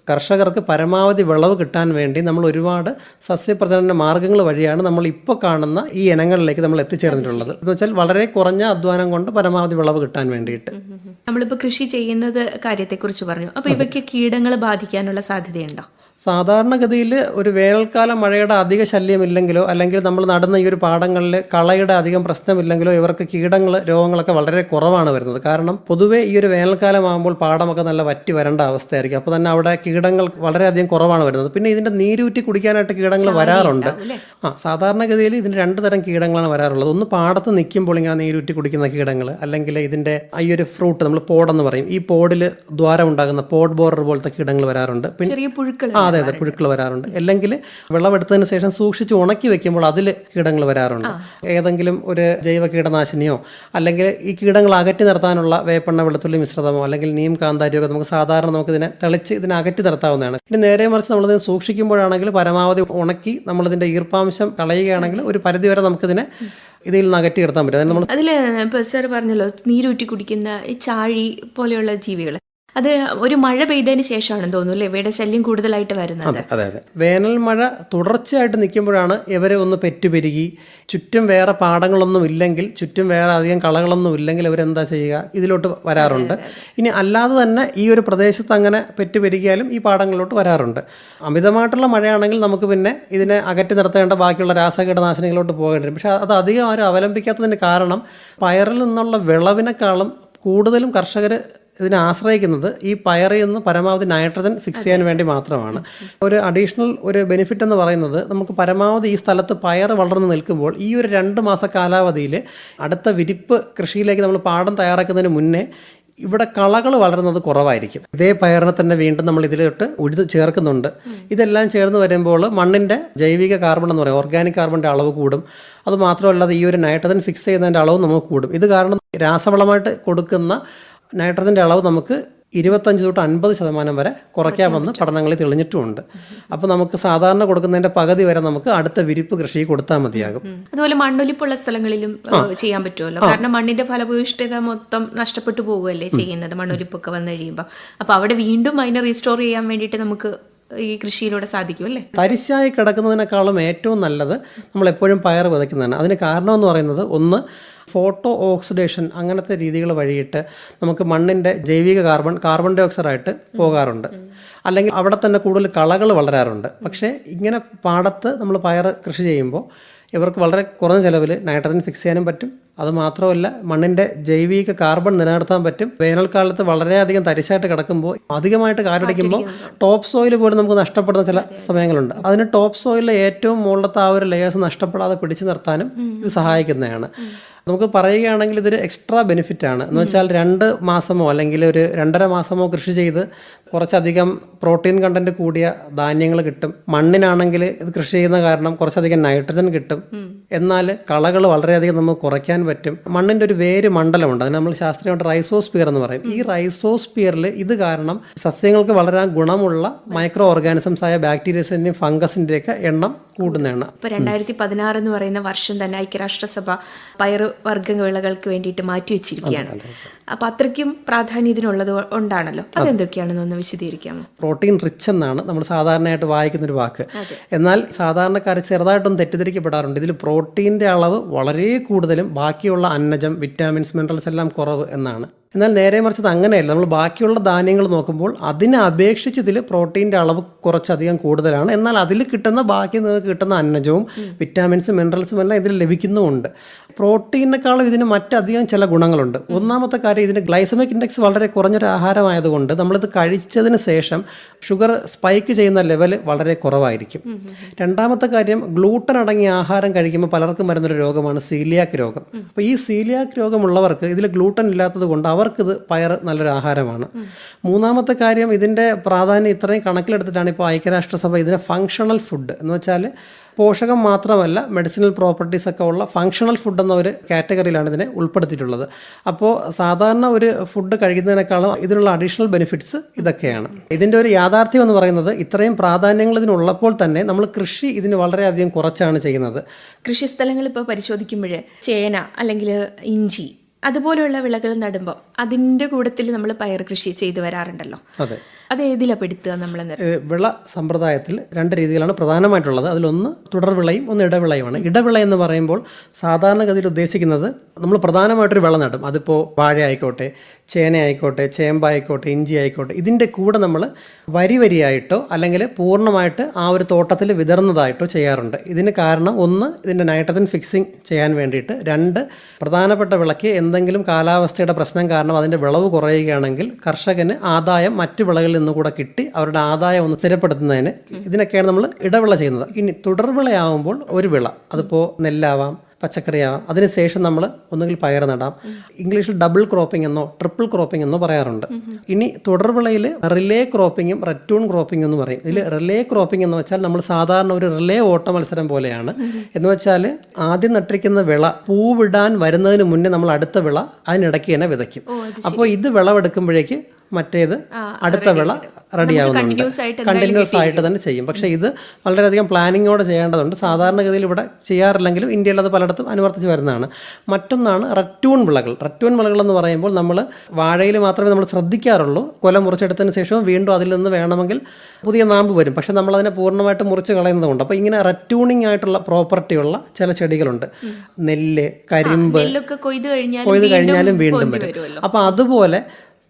കർഷകർക്ക് പരമാവധി വിളവ് കിട്ടാൻ വേണ്ടി നമ്മൾ ഒരുപാട് സസ്യപ്രചരണ മാർഗങ്ങൾ വഴിയാണ് നമ്മൾ ഇപ്പോൾ കാണുന്ന ഈ ഇനങ്ങളിലേക്ക് നമ്മൾ എത്തിച്ചേർന്നിട്ടുള്ളത്. എന്ന് വെച്ചാൽ വളരെ കുറഞ്ഞ അധ്വാനം കൊണ്ട് പരമാവധി വിളവ് കിട്ടാൻ വേണ്ടിയിട്ട്. നമ്മളിപ്പോൾ കൃഷി ചെയ്യുന്നത് കാര്യത്തെക്കുറിച്ച് പറഞ്ഞു. അപ്പോൾ ഇവയ്ക്ക് കീടങ്ങൾ ബാധിക്കാനുള്ള സാധ്യതയുണ്ടോ? സാധാരണഗതിയിൽ ഒരു വേനൽക്കാല മഴയുടെ അധിക ശല്യമില്ലെങ്കിലോ അല്ലെങ്കിൽ നമ്മൾ നടന്ന ഈ ഒരു പാടങ്ങളിൽ കളയുടെ അധികം പ്രശ്നമില്ലെങ്കിലോ ഇവർക്ക് കീടങ്ങൾ രോഗങ്ങളൊക്കെ വളരെ കുറവാണ് വരുന്നത്. കാരണം പൊതുവേ ഈ ഒരു വേനൽക്കാലമാകുമ്പോൾ പാടമൊക്കെ നല്ല വറ്റി വരേണ്ട അവസ്ഥയായിരിക്കും. അപ്പോൾ തന്നെ അവിടെ കീടങ്ങൾ വളരെയധികം കുറവാണ് വരുന്നത്. പിന്നെ ഇതിന്റെ നീരൂറ്റി കുടിക്കാനായിട്ട് കീടങ്ങൾ വരാറുണ്ട്. ആ സാധാരണഗതിയിൽ ഇതിന് രണ്ട് തരം കീടങ്ങളാണ് വരാറുള്ളത്. ഒന്ന് പാടത്ത് നിൽക്കുമ്പോൾ ഇങ്ങനെ നീരൂറ്റി കുടിക്കുന്ന കീടങ്ങൾ അല്ലെങ്കിൽ ഇതിന്റെ ഈ ഒരു ഫ്രൂട്ട് നമ്മൾ പോടെന്ന് പറയും. ഈ പോഡിൽ ദ്വാരം ഉണ്ടാകുന്ന പോഡ് ബോറർ പോലത്തെ കീടങ്ങൾ വരാറുണ്ട്. പിന്നെ ആ അതെ അതെ പുഴുക്കൾ വരാറുണ്ട്. അല്ലെങ്കിൽ വിളവെടുത്തതിന് ശേഷം സൂക്ഷിച്ച് ഉണക്കി വെക്കുമ്പോൾ അതിൽ കീടങ്ങൾ വരാറുണ്ട്. ഏതെങ്കിലും ഒരു ജൈവ കീടനാശിനിയോ അല്ലെങ്കിൽ ഈ കീടങ്ങൾ അകറ്റി നിർത്താനുള്ള വേപ്പെണ്ണ വെളുത്തുള്ളി മിശ്രിതമോ അല്ലെങ്കിൽ നീം കാന്താരിയോ ഒക്കെ നമുക്ക് സാധാരണ നമുക്ക് ഇതിനെ തെളിച്ച് ഇതിനെ അകറ്റി നിർത്താവുന്നതാണ്. ഇനി നേരെ മറിച്ച് നമ്മളിതിനെ സൂക്ഷിക്കുമ്പോഴാണെങ്കിൽ പരമാവധി ഉണക്കി നമ്മളിതിന്റെ ഈർപ്പാംശം കളയുകയാണെങ്കിൽ ഒരു പരിധിവരെ നമുക്കിതിനെ ഇതിൽ നിന്ന് അകറ്റി കിടത്താൻ പറ്റും. അതിൽ സാർ പറഞ്ഞല്ലോ നീരൂറ്റി കുടിക്കുന്ന ഈ ചാഴി പോലെയുള്ള ജീവികൾ അത് ഒരു മഴ പെയ്തതിന് ശേഷമാണെന്ന് തോന്നുന്നു അല്ലേ? ഇവയുടെ ശല്യം കൂടുതലായിട്ട് വരുന്നത്. അതെ അതെ വേനൽ മഴ തുടർച്ചയായിട്ട് നിൽക്കുമ്പോഴാണ് ഇവരെ ഒന്ന് പെറ്റുപെരുകി. ചുറ്റും വേറെ പാടങ്ങളൊന്നും ഇല്ലെങ്കിൽ ചുറ്റും വേറെ അധികം കളകളൊന്നും ഇല്ലെങ്കിൽ ഇവരെന്താ ചെയ്യുക? ഇതിലോട്ട് വരാറുണ്ട്. ഇനി അല്ലാതെ തന്നെ ഈ ഒരു പ്രദേശത്ത് അങ്ങനെ പെറ്റുപെരുകിയാലും ഈ പാടങ്ങളിലോട്ട് വരാറുണ്ട്. അമിതമായിട്ടുള്ള മഴയാണെങ്കിൽ നമുക്ക് പിന്നെ ഇതിനെ അകറ്റി നിർത്തേണ്ട ബാക്കിയുള്ള രാസകീടനാശിനികളോട്ട് പോകേണ്ടി വരും. പക്ഷേ അത് അധികം ആരും അവലംബിക്കാത്തതിന് കാരണം പയറിൽ നിന്നുള്ള വിളവിനേക്കാളും കൂടുതലും കർഷകർ ഇതിനെ ആശ്രയിക്കുന്നത് ഈ പയറിൽ നിന്ന് പരമാവധി നൈട്രജൻ ഫിക്സ് ചെയ്യാൻ വേണ്ടി മാത്രമാണ്. ഒരു അഡീഷണൽ ഒരു ബെനിഫിറ്റ് എന്ന് പറയുന്നത് നമുക്ക് പരമാവധി ഈ സ്ഥലത്ത് പയർ വളർന്ന് നിൽക്കുമ്പോൾ ഈ ഒരു രണ്ട് മാസ കാലാവധിയിൽ അടുത്ത വിരിപ്പ് കൃഷിയിലേക്ക് നമ്മൾ പാടം തയ്യാറാക്കുന്നതിന് മുന്നേ ഇവിടെ കളകൾ വളരുന്നത് കുറവായിരിക്കും. ഇതേ പയറിനെ തന്നെ വീണ്ടും നമ്മൾ ഇതിലോട്ട് ഉഴുത് ചേർക്കുന്നുണ്ട്. ഇതെല്ലാം ചേർന്ന് വരുമ്പോൾ മണ്ണിന്റെ ജൈവിക കാർബൺ എന്ന് പറയും ഓർഗാനിക് കാർബണിന്റെ അളവ് കൂടും. അത് മാത്രമല്ലാതെ ഈ ഒരു നൈട്രജൻ ഫിക്സ് ചെയ്യുന്നതിന്റെ അളവ് നമുക്ക് കൂടും. ഇത് കാരണം രാസവളമായിട്ട് കൊടുക്കുന്ന നൈട്രജന്റെ അളവ് നമുക്ക് ഇരുപത്തഞ്ച് തൊട്ട് അൻപത് ശതമാനം വരെ കുറയ്ക്കാമെന്ന് പഠനങ്ങളിൽ തെളിഞ്ഞിട്ടുമുണ്ട്. അപ്പോൾ നമുക്ക് സാധാരണ കൊടുക്കുന്നതിന്റെ പകുതി വരെ നമുക്ക് അടുത്ത വിരിപ്പ് കൃഷി കൊടുത്താൽ മതിയാകും. അതുപോലെ മണ്ണൊലിപ്പുള്ള സ്ഥലങ്ങളിലും ചെയ്യാൻ പറ്റുമല്ലോ കാരണം മണ്ണിന്റെ ഫലഭൂയിഷ്ഠത മൊത്തം നഷ്ടപ്പെട്ടു പോകുകയല്ലേ ചെയ്യുന്നത് മണ്ണൊലിപ്പൊക്കെ വന്നു കഴിയുമ്പോൾ അപ്പോൾ അവിടെ വീണ്ടും അതിനെ റീസ്റ്റോർ ചെയ്യാൻ വേണ്ടിയിട്ട് നമുക്ക് ഈ കൃഷിയിലൂടെ സാധിക്കും അല്ലേ? തരിശായി കിടക്കുന്നതിനേക്കാളും ഏറ്റവും നല്ലത് നമ്മൾ എപ്പോഴും പയർ വിതയ്ക്കുന്നതാണ്. അതിന് കാരണം എന്ന് പറയുന്നത് ഒന്ന് ഫോട്ടോ ഓക്സിഡേഷൻ അങ്ങനത്തെ രീതികൾ വഴിയിട്ട് നമുക്ക് മണ്ണിന്റെ ജൈവിക കാർബൺ കാർബൺ ഡൈ ഓക്സൈഡായിട്ട് പോകാറുണ്ട്. അല്ലെങ്കിൽ അവിടെ തന്നെ കൂടുതൽ കളകൾ വളരാറുണ്ട്. പക്ഷേ ഇങ്ങനെ പാടത്ത് നമ്മൾ പയർ കൃഷി ചെയ്യുമ്പോൾ ഇവർക്ക് വളരെ കുറഞ്ഞ ചിലവിൽ നൈട്രജൻ ഫിക്സ് ചെയ്യാനും പറ്റും. അത് മാത്രമല്ല മണ്ണിന്റെ ജൈവിക കാർബൺ നിലനിർത്താൻ പറ്റും. വേനൽക്കാലത്ത് വളരെയധികം തരിശായിട്ട് കിടക്കുമ്പോൾ അധികമായിട്ട് കാറ്റടിക്കുമ്പോൾ ടോപ്പ് സോയിൽ പോലും നമുക്ക് നഷ്ടപ്പെടുന്ന ചില സമയങ്ങളുണ്ട്. അതിന് ടോപ്പ് സോയിലിലെ ഏറ്റവും മുകളിലത്തെ ആ ഒരു ലെയേഴ്സ് നഷ്ടപ്പെടാതെ പിടിച്ചു നിർത്താനും ഇത് സഹായിക്കുന്നതാണ്. നമുക്ക് പറയുകയാണെങ്കിൽ ഇതൊരു എക്സ്ട്രാ ബെനിഫിറ്റ് ആണ്. എന്ന് വെച്ചാൽ രണ്ട് മാസമോ അല്ലെങ്കിൽ ഒരു രണ്ടര മാസമോ കൃഷി ചെയ്ത് കുറച്ചധികം പ്രോട്ടീൻ കണ്ടന്റ് കൂടിയ ധാന്യങ്ങൾ കിട്ടും. മണ്ണിനാണെങ്കിൽ ഇത് കൃഷി ചെയ്യുന്ന കാരണം കുറച്ചധികം നൈട്രജൻ കിട്ടും. എന്നാൽ കളകൾ വളരെയധികം നമുക്ക് കുറയ്ക്കാൻ പറ്റും. മണ്ണിന്റെ ഒരു വേര് മണ്ഡലമുണ്ട്. അതിന് നമ്മൾ ശാസ്ത്രീയമായിട്ട് റൈസോസ്പിയർ എന്ന് പറയും. ഈ റൈസോസ്പിയറിൽ ഇത് കാരണം സസ്യങ്ങൾക്ക് വളരാൻ ഗുണമുള്ള മൈക്രോ ഓർഗാനിസംസ് ആയ ബാക്ടീരിയസിന്റെയും ഫംഗസിന്റെ ഒക്കെ എണ്ണം കൂടുന്നതാണ്. ഇപ്പൊ രണ്ടായിരത്തി പതിനാറ് എന്ന് പറയുന്ന വർഷം തന്നെ ഐക്യരാഷ്ട്രസഭ പയറ് വർഗ വിളകൾക്ക് വേണ്ടിയിട്ട് മാറ്റിവെച്ചിരിക്കുകയാണ്. അപ്പൊ അത്രയ്ക്കും പ്രാധാന്യം ഇതിനുള്ളത് ഉണ്ടാണല്ലോ. അതെന്തൊക്കെയാണെന്ന് ഒന്ന് വിശദീകരിക്കാമോ? പ്രോട്ടീൻ റിച്ച് എന്നാണ് നമ്മൾ സാധാരണയായിട്ട് വായിക്കുന്ന ഒരു വാക്ക്. എന്നാൽ സാധാരണക്കാർ ചെറുതായിട്ടൊന്നും തെറ്റിദ്ധരിക്കപ്പെടാറുണ്ട്. ഇതിൽ പ്രോട്ടീന്റെ അളവ് വളരെ കൂടുതലും ബാക്കിയുള്ള അന്നജം വിറ്റാമിൻസ് മിനറൽസ് എല്ലാം കുറവ് എന്നാണ്. എന്നാൽ നേരെ മറിച്ച് അത് അങ്ങനെയല്ല. നമ്മൾ ബാക്കിയുള്ള ധാന്യങ്ങൾ നോക്കുമ്പോൾ അതിനെ അപേക്ഷിച്ച് ഇതിൽ പ്രോട്ടീന്റെ അളവ് കുറച്ചധികം കൂടുതലാണ്. എന്നാൽ അതിൽ കിട്ടുന്ന ബാക്കി നിങ്ങൾക്ക് കിട്ടുന്ന അന്നജവും വിറ്റാമിൻസും മിനറൽസും എല്ലാം ഇതിൽ ലഭിക്കുന്നുമുണ്ട്. പ്രോട്ടീനേക്കാളും ഇതിന് മറ്റധികം ചില ഗുണങ്ങളുണ്ട്. ഒന്നാമത്തെ കാര്യം ഇതിന് ഗ്ലൈസമിക് ഇൻഡെക്സ് വളരെ കുറഞ്ഞൊരു ആഹാരമായതുകൊണ്ട് നമ്മളിത് കഴിച്ചതിന് ശേഷം ഷുഗർ സ്പൈക്ക് ചെയ്യുന്ന ലെവൽ വളരെ കുറവായിരിക്കും. രണ്ടാമത്തെ കാര്യം ഗ്ലൂട്ടൻ അടങ്ങിയ ആഹാരം കഴിക്കുമ്പോൾ പലർക്കും വരുന്നൊരു രോഗമാണ് സീലിയാക്ക് രോഗം. അപ്പോൾ ഈ സീലിയാക്ക് രോഗമുള്ളവർക്ക് ഇതിൽ ഗ്ലൂട്ടൻ ഇല്ലാത്തത് കൊണ്ട് അവർക്കിത് പയർ നല്ലൊരു ആഹാരമാണ്. മൂന്നാമത്തെ കാര്യം ഇതിന്റെ പ്രാധാന്യം ഇത്രയും കണക്കിലെടുത്തിട്ടാണ് ഇപ്പോൾ ഐക്യരാഷ്ട്രസഭ ഇതിനെ ഫങ്ഷണൽ ഫുഡ് എന്ന് വെച്ചാൽ പോഷകം മാത്രമല്ല മെഡിസിനൽ പ്രോപ്പർട്ടീസ് ഒക്കെ ഉള്ള ഫങ്ഷണൽ ഫുഡ് എന്ന ഒരു കാറ്റഗറിയിലാണ് ഇതിനെ ഉൾപ്പെടുത്തിയിട്ടുള്ളത്. അപ്പോൾ സാധാരണ ഒരു ഫുഡ് കഴിക്കുന്നതിനേക്കാളും ഇതിനുള്ള അഡീഷണൽ ബെനിഫിറ്റ്സ് ഇതൊക്കെയാണ്. ഇതിന്റെ ഒരു യാഥാർത്ഥ്യം എന്ന് പറയുന്നത് ഇത്രയും പ്രാധാന്യങ്ങൾ ഇതിനുള്ളപ്പോൾ തന്നെ നമ്മൾ കൃഷി ഇതിന് വളരെയധികം കുറച്ചാണ് ചെയ്യുന്നത്. കൃഷി സ്ഥലങ്ങൾ ഇപ്പോൾ പരിശോധിക്കുമ്പോൾ ചേന അല്ലെങ്കിൽ ഇഞ്ചി അതുപോലെയുള്ള വിളകൾ നടുമ്പോൾ അതിന്റെ കൂടത്തിൽ നമ്മൾ പയർ കൃഷി ചെയ്തു വരാറുണ്ടല്ലോ. അതെ. അത് ഏതിലാണ് പെടുത്തുക നമ്മൾ വിള സമ്പ്രദായത്തിൽ രണ്ട് രീതിയിലാണ് പ്രധാനമായിട്ടുള്ളത്. അതിലൊന്ന് തുടർവിളയും ഒന്ന് ഇടവിളയുമാണ്. ഇടവിള എന്ന് പറയുമ്പോൾ സാധാരണഗതിയിൽ ഉദ്ദേശിക്കുന്നത് നമ്മൾ പ്രധാനമായിട്ടൊരു വിള നടും. അതിപ്പോൾ വാഴ ആയിക്കോട്ടെ ചേന ആയിക്കോട്ടെ ചേമ്പായിക്കോട്ടെ ഇഞ്ചി ആയിക്കോട്ടെ ഇതിന്റെ കൂടെ നമ്മൾ വരി വരിയായിട്ടോ അല്ലെങ്കിൽ പൂർണമായിട്ട് ആ ഒരു തോട്ടത്തിൽ വിതർന്നതായിട്ടോ ചെയ്യാറുണ്ട്. ഇതിന് കാരണം ഒന്ന് ഇതിന്റെ നൈട്രജൻ ഫിക്സിങ് ചെയ്യാൻ വേണ്ടിയിട്ട് രണ്ട് പ്രധാനപ്പെട്ട വിളയ്ക്ക് എന്തെങ്കിലും കാലാവസ്ഥയുടെ പ്രശ്നം കാരണം അതിന്റെ വിളവ് കുറയുകയാണെങ്കിൽ കർഷകന് ആദായം മറ്റ് വിളകളിൽ നിന്ന് കൂടെ കിട്ടി അവരുടെ ആദായം ഒന്ന് സ്ഥിരപ്പെടുത്തുന്നതിന് ഇതിനൊക്കെയാണ് നമ്മൾ ഇടവിള ചെയ്യുന്നത്. ഇനി തുടർവിളയാവുമ്പോൾ ഒരു വിള അതിപ്പോൾ നെല്ലാവാം പച്ചക്കറിയാവാം അതിനുശേഷം നമ്മൾ ഒന്നുകിൽ പയർ നടാം. ഇംഗ്ലീഷിൽ ഡബിൾ ക്രോപ്പിംഗ് എന്നോ ട്രിപ്പിൾ ക്രോപ്പിംഗ് എന്നോ പറയാറുണ്ട്. ഇനി തുടർവിളയിൽ റിലേ ക്രോപ്പിങ്ങും റെറ്റൂൺ ക്രോപ്പിംഗ് എന്ന് പറയും. ഇതിൽ റിലേ ക്രോപ്പിംഗ് എന്ന് വെച്ചാൽ നമ്മൾ സാധാരണ ഒരു റിലേ ഓട്ട മത്സരം പോലെയാണ്. എന്ന് വെച്ചാൽ ആദ്യം നട്ടിരിക്കുന്ന വിള പൂവിടാൻ വരുന്നതിന് മുന്നേ നമ്മൾ അടുത്ത വിള അതിനിടയ്ക്ക് തന്നെ വിതയ്ക്കും. അപ്പോൾ ഇത് വിളവെടുക്കുമ്പോഴേക്ക് മറ്റേത് അടുത്ത വിള റെഡിയാവുന്നുണ്ട് കണ്ടിന്യൂസ് ആയിട്ട് തന്നെ ചെയ്യും. പക്ഷേ ഇത് വളരെയധികം പ്ലാനിങ്ങോടെ ചെയ്യേണ്ടതുണ്ട്. സാധാരണഗതിയിൽ ഇവിടെ ചെയ്യാറില്ലെങ്കിലും ഇന്ത്യയിൽ അത് പലയിടത്തും അനുവർത്തിച്ച് വരുന്നതാണ്. മറ്റൊന്നാണ് ററ്റൂൺ വിളകൾ. ററ്റൂൺ വിളകൾ എന്ന് പറയുമ്പോൾ നമ്മൾ വാഴയിൽ മാത്രമേ നമ്മൾ ശ്രദ്ധിക്കാറുള്ളൂ. കൊല മുറിച്ചെടുത്തതിന് ശേഷവും വീണ്ടും അതിൽ നിന്ന് വേണമെങ്കിൽ പുതിയ നാമ്പ് വരും. പക്ഷെ നമ്മൾ അതിനെ പൂർണമായിട്ട് മുറിച്ച് കളയുന്നതുകൊണ്ട്. അപ്പോൾ ഇങ്ങനെ ററ്റൂണിങ് ആയിട്ടുള്ള പ്രോപ്പർട്ടിയുള്ള ചില ചെടികളുണ്ട്. നെല്ല് കരിമ്പ് കൊയ്ത് കഴിഞ്ഞാലും വീണ്ടും വരും. അപ്പോൾ അതുപോലെ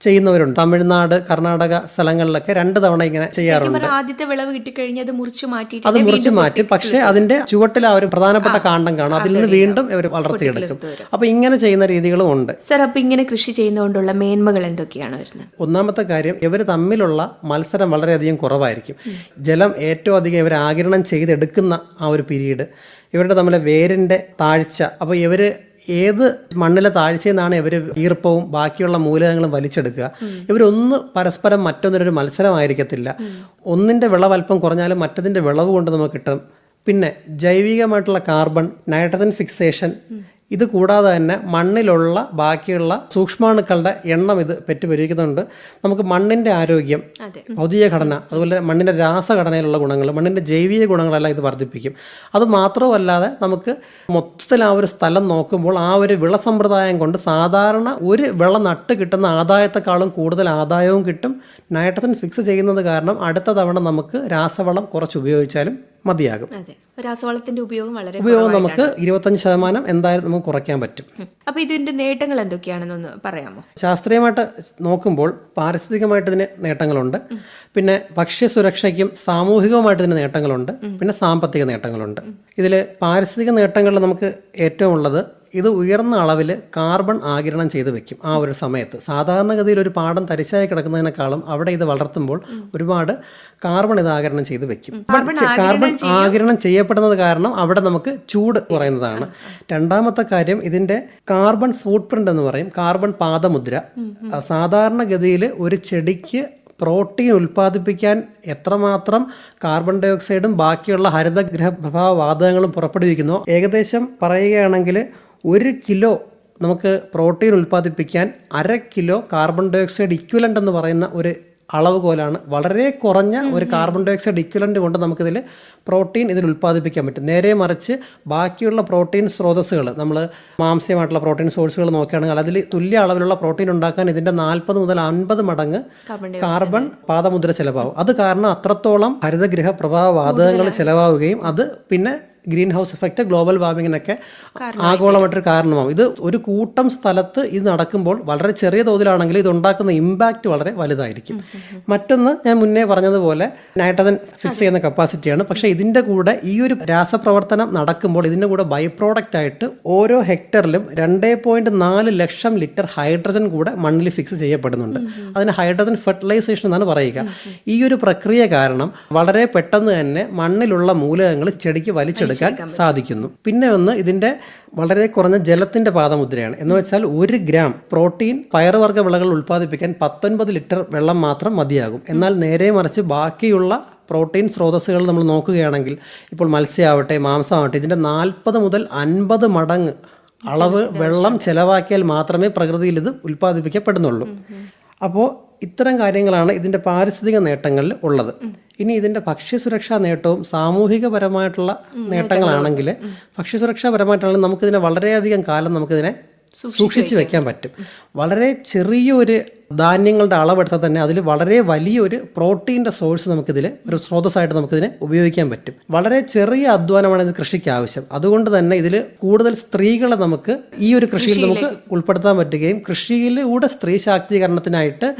ചെയ്യുന്നവരുണ്ട്. തമിഴ്നാട് കർണാടക സ്ഥലങ്ങളിലൊക്കെ രണ്ട് തവണ ഇങ്ങനെ ചെയ്യാറുണ്ട്. ആദ്യത്തെ വിളവ് കിട്ടിക്കഴിഞ്ഞാൽ മുറിച്ചു മാറ്റിയിട്ട് അത് മുറിച്ച് മാറ്റി. പക്ഷേ അതിന്റെ ചുവട്ടിൽ ആ ഒരു പ്രധാനപ്പെട്ട കാണ്ടം കാണും. അതിൽ നിന്ന് വീണ്ടും ഇവർ വളർത്തിയെടുക്കും. അപ്പൊ ഇങ്ങനെ ചെയ്യുന്ന രീതികളും ഉണ്ട്. സർ അപ്പൊ ഇങ്ങനെ കൃഷി ചെയ്യുന്നതുകൊണ്ടുള്ള മേന്മകൾ എന്തൊക്കെയാണ് വരുന്നത്? ഒന്നാമത്തെ കാര്യം ഇവർ തമ്മിലുള്ള മത്സരം വളരെയധികം കുറവായിരിക്കും. ജലം ഏറ്റവും അധികം ഇവർ ആകിരണം ചെയ്തെടുക്കുന്ന ആ ഒരു പീരീഡ് ഇവരുടെ തമ്മിലെ വേരിന്റെ താഴ്ച അപ്പോൾ ഇവർ ഏത് മണ്ണിലെ താഴ്ചയിൽ നിന്നാണ് ഇവർ ഈർപ്പവും ബാക്കിയുള്ള മൂലകങ്ങളും വലിച്ചെടുക്കുക. ഇവരൊന്ന് പരസ്പരം മറ്റൊന്നിനൊരു മത്സരമായിരിക്കത്തില്ല. ഒന്നിന്റെ വിളവ് അല്പം കുറഞ്ഞാലും മറ്റതിന്റെ വിളവ് കൊണ്ട് നമുക്ക് കിട്ടും. പിന്നെ ജൈവികമായിട്ടുള്ള കാർബൺ നൈട്രജൻ ഫിക്സേഷൻ ഇത് കൂടാതെ തന്നെ മണ്ണിലുള്ള ബാക്കിയുള്ള സൂക്ഷ്മാണുക്കളുടെ എണ്ണം ഇത് പെറ്റുപരിക്കുന്നുണ്ട് നമുക്ക് മണ്ണിന്റെ ആരോഗ്യം ഭൗതിക ഘടന അതുപോലെ മണ്ണിന്റെ രാസഘടനയിലുള്ള ഗുണങ്ങൾ മണ്ണിന്റെ ജൈവിക ഗുണങ്ങളെല്ലാം ഇത് വർദ്ധിപ്പിക്കും. അത് മാത്രമല്ലാതെ നമുക്ക് മൊത്തത്തിൽ ആ ഒരു സ്ഥലം നോക്കുമ്പോൾ ആ ഒരു വിള സമ്പ്രദായം കൊണ്ട് സാധാരണ ഒരു വിള നട്ട് കിട്ടുന്ന ആദായത്തെക്കാളും കൂടുതൽ ആദായവും കിട്ടും. നൈട്രജൻ ഫിക്സ് ചെയ്യുന്നത് കാരണം അടുത്ത തവണ നമുക്ക് രാസവളം കുറച്ച് ഉപയോഗിച്ചാലും മതിയാകും. രാസവളത്തിന്റെ ഉപയോഗം വളരെ ഉപയോഗം നമുക്ക് ഇരുപത്തഞ്ച് ശതമാനം എന്തായാലും നമുക്ക് കുറയ്ക്കാൻ പറ്റും. അപ്പൊ ഇതിന്റെ നേട്ടങ്ങൾ എന്തൊക്കെയാണെന്നൊന്ന് പറയാമോ? ശാസ്ത്രീയമായിട്ട് നോക്കുമ്പോൾ പാരിസ്ഥിതികമായിട്ട് ഇതിന് നേട്ടങ്ങളുണ്ട്. പിന്നെ ഭക്ഷ്യ സുരക്ഷയ്ക്കും സാമൂഹികവുമായിട്ട് ഇതിന് നേട്ടങ്ങളുണ്ട്. പിന്നെ സാമ്പത്തിക നേട്ടങ്ങളുണ്ട്. ഇതിൽ പാരിസ്ഥിതിക നേട്ടങ്ങളിൽ നമുക്ക് ഏറ്റവും ഉള്ളത് ഇത് ഉയർന്ന അളവിൽ കാർബൺ ആകിരണം ചെയ്ത് വെക്കും ആ ഒരു സമയത്ത്. സാധാരണഗതിയിൽ ഒരു പാടം തരിശായി കിടക്കുന്നതിനേക്കാളും അവിടെ ഇത് വളർത്തുമ്പോൾ ഒരുപാട് കാർബൺ ഇത് ആകിരണം ചെയ്ത് വെക്കും. കാർബൺ ആകിരണം ചെയ്യപ്പെടുന്നത് കാരണം അവിടെ നമുക്ക് ചൂട് കുറയുന്നതാണ്. രണ്ടാമത്തെ കാര്യം ഇതിന്റെ കാർബൺ ഫുട് പ്രിന്റ് എന്ന് പറയും. കാർബൺ പാദമുദ്ര. സാധാരണഗതിയിൽ ഒരു ചെടിക്ക് പ്രോട്ടീൻ ഉൽപ്പാദിപ്പിക്കാൻ എത്രമാത്രം കാർബൺ ഡയോക്സൈഡും ബാക്കിയുള്ള ഹരിതഗ്രഹ പ്രഭാവ വാതകങ്ങളും പുറപ്പെടുവിക്കുന്നോ. ഏകദേശം പറയുകയാണെങ്കിൽ ഒരു കിലോ നമുക്ക് പ്രോട്ടീൻ ഉൽപ്പാദിപ്പിക്കാൻ അര കിലോ കാർബൺ ഡയോക്സൈഡ് ഇക്വലന്റ് എന്ന് പറയുന്ന ഒരു അളവ് പോലാണ് വളരെ കുറഞ്ഞ ഒരു കാർബൺ ഡയോക്സൈഡ് ഇക്വലന്റ് കൊണ്ട് നമുക്കിതിൽ പ്രോട്ടീൻ ഇതിൽ ഉൽപ്പാദിപ്പിക്കാൻ പറ്റും. നേരെ മറിച്ച് ബാക്കിയുള്ള പ്രോട്ടീൻ സ്രോതസ്സുകൾ നമ്മൾ മാംസ്യമായിട്ടുള്ള പ്രോട്ടീൻ സോഴ്സുകൾ നോക്കുകയാണെങ്കിൽ അതിൽ തുല്യ അളവിലുള്ള പ്രോട്ടീൻ ഉണ്ടാക്കാൻ ഇതിന്റെ നാൽപ്പത് മുതൽ അൻപത് മടങ്ങ് കാർബൺ കാർബൺ പാദമുദ്ര ചിലവാകും. അത് കാരണം അത്രത്തോളം ഹരിതഗൃഹ പ്രഭാവ വാതകങ്ങൾ ചിലവാവുകയും അത് പിന്നെ ഗ്രീൻ ഹൗസ് എഫക്റ്റ് ഗ്ലോബൽ വാർമിങ്ങിനൊക്കെ ആഗോളമായിട്ടൊരു കാരണമാവും. ഇത് ഒരു കൂട്ടം സ്ഥലത്ത് ഇത് നടക്കുമ്പോൾ വളരെ ചെറിയ തോതിലാണെങ്കിൽ ഇത് ഉണ്ടാക്കുന്ന ഇമ്പാക്റ്റ് വളരെ വലുതായിരിക്കും. മറ്റൊന്ന് ഞാൻ മുന്നേ പറഞ്ഞതുപോലെ നൈട്രജൻ ഫിക്സ് ചെയ്യുന്ന കപ്പാസിറ്റിയാണ്. പക്ഷേ ഇതിന്റെ കൂടെ ഈ ഒരു രാസപ്രവർത്തനം നടക്കുമ്പോൾ ഇതിന്റെ കൂടെ ബൈ പ്രോഡക്റ്റ് ആയിട്ട് ഓരോ ഹെക്ടറിലും രണ്ടേ പോയിന്റ് നാല് ലക്ഷം ലിറ്റർ ഹൈഡ്രജൻ കൂടെ മണ്ണിൽ ഫിക്സ് ചെയ്യപ്പെടുന്നുണ്ട്. അതിന് ഹൈഡ്രജൻ ഫെർട്ടിലൈസേഷൻ എന്നാണ് പറയുക. ഈ ഒരു പ്രക്രിയ കാരണം വളരെ പെട്ടെന്ന് തന്നെ മണ്ണിലുള്ള മൂലകങ്ങൾ ചെടിക്ക് വലിച്ചെടുക്കാൻ സാധിക്കുന്നു. പിന്നെ ഒന്ന് ഇതിന്റെ വളരെ കുറഞ്ഞ ജലത്തിന്റെ പാദമുദ്രയാണ്. എന്ന് വെച്ചാൽ ഒരു ഗ്രാം പ്രോട്ടീൻ പയറുവർഗ വിളകൾ ഉൽപ്പാദിപ്പിക്കാൻ പത്തൊൻപത് ലിറ്റർ വെള്ളം മാത്രം മതിയാകും. എന്നാൽ നേരെ മറിച്ച് ബാക്കിയുള്ള പ്രോട്ടീൻ സ്രോതസ്സുകൾ നമ്മൾ നോക്കുകയാണെങ്കിൽ ഇപ്പോൾ മത്സ്യമാവട്ടെ മാംസമാവട്ടെ ഇതിന്റെ നാൽപ്പത് മുതൽ അൻപത് മടങ്ങ് അളവ് വെള്ളം ചെലവാക്കിയാൽ മാത്രമേ പ്രകൃതിയിൽ ഇത് ഉൽപ്പാദിപ്പിക്കപ്പെടുന്നുള്ളൂ. അപ്പോൾ ഇത്തരം കാര്യങ്ങളാണ് ഇതിന്റെ പാരിസ്ഥിതിക നേട്ടങ്ങളിൽ ഉള്ളത്. ഇനി ഇതിന്റെ ഭക്ഷ്യസുരക്ഷാ നേട്ടവും സാമൂഹികപരമായിട്ടുള്ള നേട്ടങ്ങളാണെങ്കിൽ ഭക്ഷ്യസുരക്ഷാപരമായിട്ടാണെങ്കിൽ നമുക്കിതിനെ വളരെയധികം കാലം നമുക്കിതിനെ സൂക്ഷിച്ചു വെക്കാൻ പറ്റും. വളരെ ചെറിയൊരു ധാന്യങ്ങളുടെ അളവെടുത്താൽ തന്നെ അതിൽ വളരെ വലിയൊരു പ്രോട്ടീന്റെ സോഴ്സ് നമുക്കിതിൽ ഒരു സ്രോതസ്സായിട്ട് നമുക്കിതിനെ ഉപയോഗിക്കാൻ പറ്റും. വളരെ ചെറിയ അധ്വാനമാണ് ഇത് കൃഷിക്ക് ആവശ്യം. അതുകൊണ്ട് തന്നെ ഇതിൽ കൂടുതൽ സ്ത്രീകളെ നമുക്ക് ഈ ഒരു കൃഷിയിൽ നമുക്ക് ഉൾപ്പെടുത്താൻ പറ്റുകയും കൃഷിയിലൂടെ സ്ത്രീ ശാക്തീകരണത്തിനായിട്ട്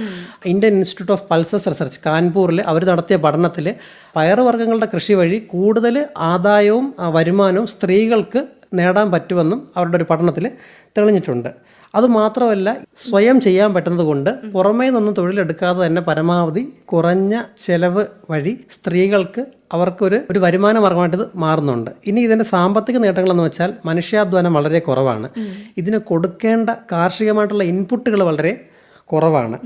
Indian institute of pulses research കാൺപൂരിൽ അവർ നടത്തിയ പഠനത്തിൽ പയറുവർഗങ്ങളുടെ കൃഷി വഴി കൂടുതൽ ആദായവും വരുമാനവും സ്ത്രീകൾക്ക് നേടാൻ പറ്റുമെന്നും അവരുടെ ഒരു പഠനത്തിൽ തെളിഞ്ഞിട്ടുണ്ട്. അതുമാത്രമല്ല സ്വയം ചെയ്യാൻ പറ്റുന്നത് കൊണ്ട് പുറമേ നിന്ന് തൊഴിലെടുക്കാതെ തന്നെ പരമാവധി കുറഞ്ഞ ചെലവ് വഴി സ്ത്രീകൾക്ക് അവർക്കൊരു ഒരു വരുമാന മാർഗമായിട്ട് ഇത് മാറുന്നുണ്ട്. ഇനി ഇതിന്റെ സാമ്പത്തിക നേട്ടങ്ങളെന്ന് വെച്ചാൽ മനുഷ്യാധ്വാനം വളരെ കുറവാണ്. ഇതിന് കൊടുക്കേണ്ട കാർഷികമായിട്ടുള്ള ഇൻപുട്ടുകൾ വളരെ കുറവാണ്.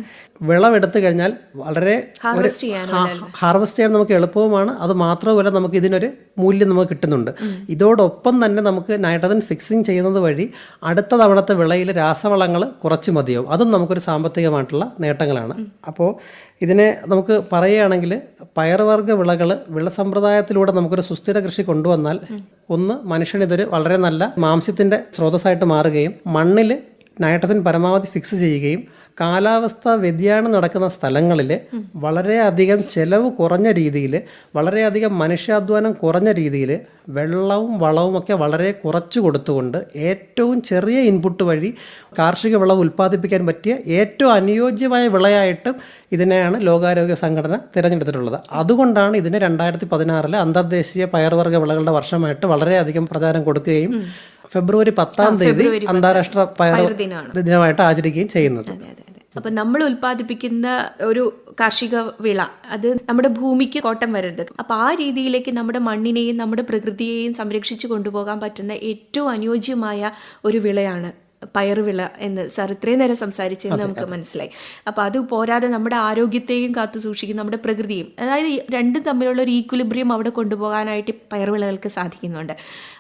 വിളവെടുത്ത് കഴിഞ്ഞാൽ വളരെ ഹാർവെസ്റ്റ് ചെയ്യാൻ നമുക്ക് എളുപ്പവുമാണ്. അത് മാത്രമല്ല നമുക്ക് ഇതിനൊരു മൂല്യം നമുക്ക് കിട്ടുന്നുണ്ട്. ഇതോടൊപ്പം തന്നെ നമുക്ക് നൈട്രജൻ ഫിക്സിങ് ചെയ്യുന്നത് വഴി അടുത്ത തവണത്തെ വിളയിൽ രാസവളങ്ങൾ കുറച്ച് മതിയാവും. അതും നമുക്കൊരു സാമ്പത്തികമായിട്ടുള്ള നേട്ടങ്ങളാണ്. അപ്പോൾ ഇതിനെ നമുക്ക് പറയുകയാണെങ്കിൽ പയർവർഗ വിളകൾ വിള സമ്പ്രദായത്തിലൂടെ നമുക്കൊരു സുസ്ഥിര കൃഷി കൊണ്ടുവന്നാൽ ഒന്ന് മനുഷ്യനിതൊരു വളരെ നല്ല മാംസ്യത്തിന്റെ സ്രോതസ്സായിട്ട് മാറുകയും മണ്ണിൽ നൈട്രജൻ പരമാവധി ഫിക്സ് ചെയ്യുകയും കാലാവസ്ഥാ വ്യതിയാനം നടക്കുന്ന സ്ഥലങ്ങളിൽ വളരെയധികം ചെലവ് കുറഞ്ഞ രീതിയിൽ വളരെയധികം മനുഷ്യാധ്വാനം കുറഞ്ഞ രീതിയിൽ വെള്ളവും വളവും ഒക്കെ വളരെ കുറച്ചു കൊടുത്തുകൊണ്ട് ഏറ്റവും ചെറിയ ഇൻപുട്ട് വഴി കാർഷിക വിളവ് ഉൽപ്പാദിപ്പിക്കാൻ പറ്റിയ ഏറ്റവും അനുയോജ്യമായ വിളയായിട്ടും ഇതിനെയാണ് ലോകാരോഗ്യ സംഘടന തിരഞ്ഞെടുത്തിട്ടുള്ളത്. അതുകൊണ്ടാണ് ഇതിന് രണ്ടായിരത്തി പതിനാറിലെ അന്തർദേശീയ പയർവർഗ വിളകളുടെ വർഷമായിട്ട് വളരെയധികം പ്രചാരം കൊടുക്കുകയും ഫെബ്രുവരി പത്താം തീയതി അന്താരാഷ്ട്ര പയർ ദിനമായിട്ട് ആചരിക്കുകയും ചെയ്യുന്നത്. അപ്പൊ നമ്മൾ ഉൽപ്പാദിപ്പിക്കുന്ന ഒരു കാർഷിക വിള അത് നമ്മുടെ ഭൂമിക്ക് കോട്ടം വരരുത്. അപ്പൊ ആ രീതിയിലേക്ക് നമ്മുടെ മണ്ണിനെയും നമ്മുടെ പ്രകൃതിയെയും സംരക്ഷിച്ചു കൊണ്ടുപോകാൻ പറ്റുന്ന ഏറ്റവും അനുയോജ്യമായ ഒരു വിളയാണ് പയറുവിള എന്ന് സാർ ഇത്രയും നേരം സംസാരിച്ചെന്ന് നമുക്ക് മനസ്സിലായി. അപ്പോൾ അത് പോരാതെ നമ്മുടെ ആരോഗ്യത്തെയും കാത്തു സൂക്ഷിക്കും നമ്മുടെ പ്രകൃതിയും. അതായത് രണ്ടും തമ്മിലുള്ള ഒരു ഈക്വിലിബ്രിയം അവിടെ കൊണ്ടുപോകാനായിട്ട് പയറുവിളകൾക്ക് സാധിക്കുന്നുണ്ട്.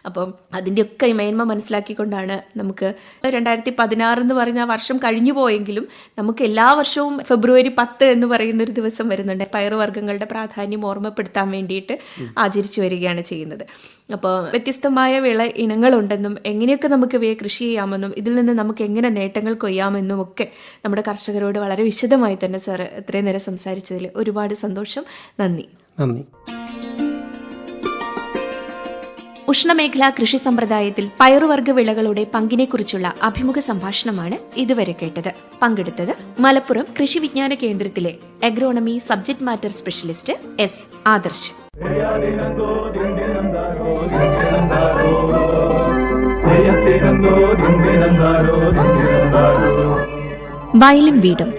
അപ്പം അതിന്റെയൊക്കെ മേന്മ മനസ്സിലാക്കിക്കൊണ്ടാണ് നമുക്ക് രണ്ടായിരത്തി പതിനാറ് എന്ന് പറയുന്ന വർഷം കഴിഞ്ഞു പോയെങ്കിലും നമുക്ക് എല്ലാ വർഷവും ഫെബ്രുവരി പത്ത് എന്ന് പറയുന്ന ഒരു ദിവസം വരുന്നുണ്ട്. പയറുവർഗങ്ങളുടെ പ്രാധാന്യം ഓർമ്മപ്പെടുത്താൻ വേണ്ടിയിട്ട് ആചരിച്ചു വരികയാണ് ചെയ്യുന്നത്. അപ്പോൾ വ്യത്യസ്തമായ വിള ഇനങ്ങളുണ്ടെന്നും എങ്ങനെയൊക്കെ നമുക്ക് ഇവയെ കൃഷി ചെയ്യാമെന്നും ഇതിൽ നിന്ന് നമുക്ക് എങ്ങനെ നേട്ടങ്ങൾ കൊയ്യാമെന്നും ഒക്കെ നമ്മുടെ കർഷകരോട് വളരെ വിശദമായി തന്നെ സാർ ഇത്രയും നേരം സംസാരിച്ചതിൽ ഒരുപാട് സന്തോഷം. നന്ദി. നന്ദി. ഉഷ്ണമേഖലാ കൃഷി സമ്പ്രദായത്തിൽ പയറുവർഗ വിളകളുടെ പങ്കിനെക്കുറിച്ചുള്ള അഭിമുഖ സംഭാഷണമാണ് ഇതുവരെ കേട്ടത്. പങ്കെടുത്തത് മലപ്പുറം കൃഷി വിജ്ഞാന കേന്ദ്രത്തിലെ agronomy subject matter specialist S Adarsh. വയലും വീടും.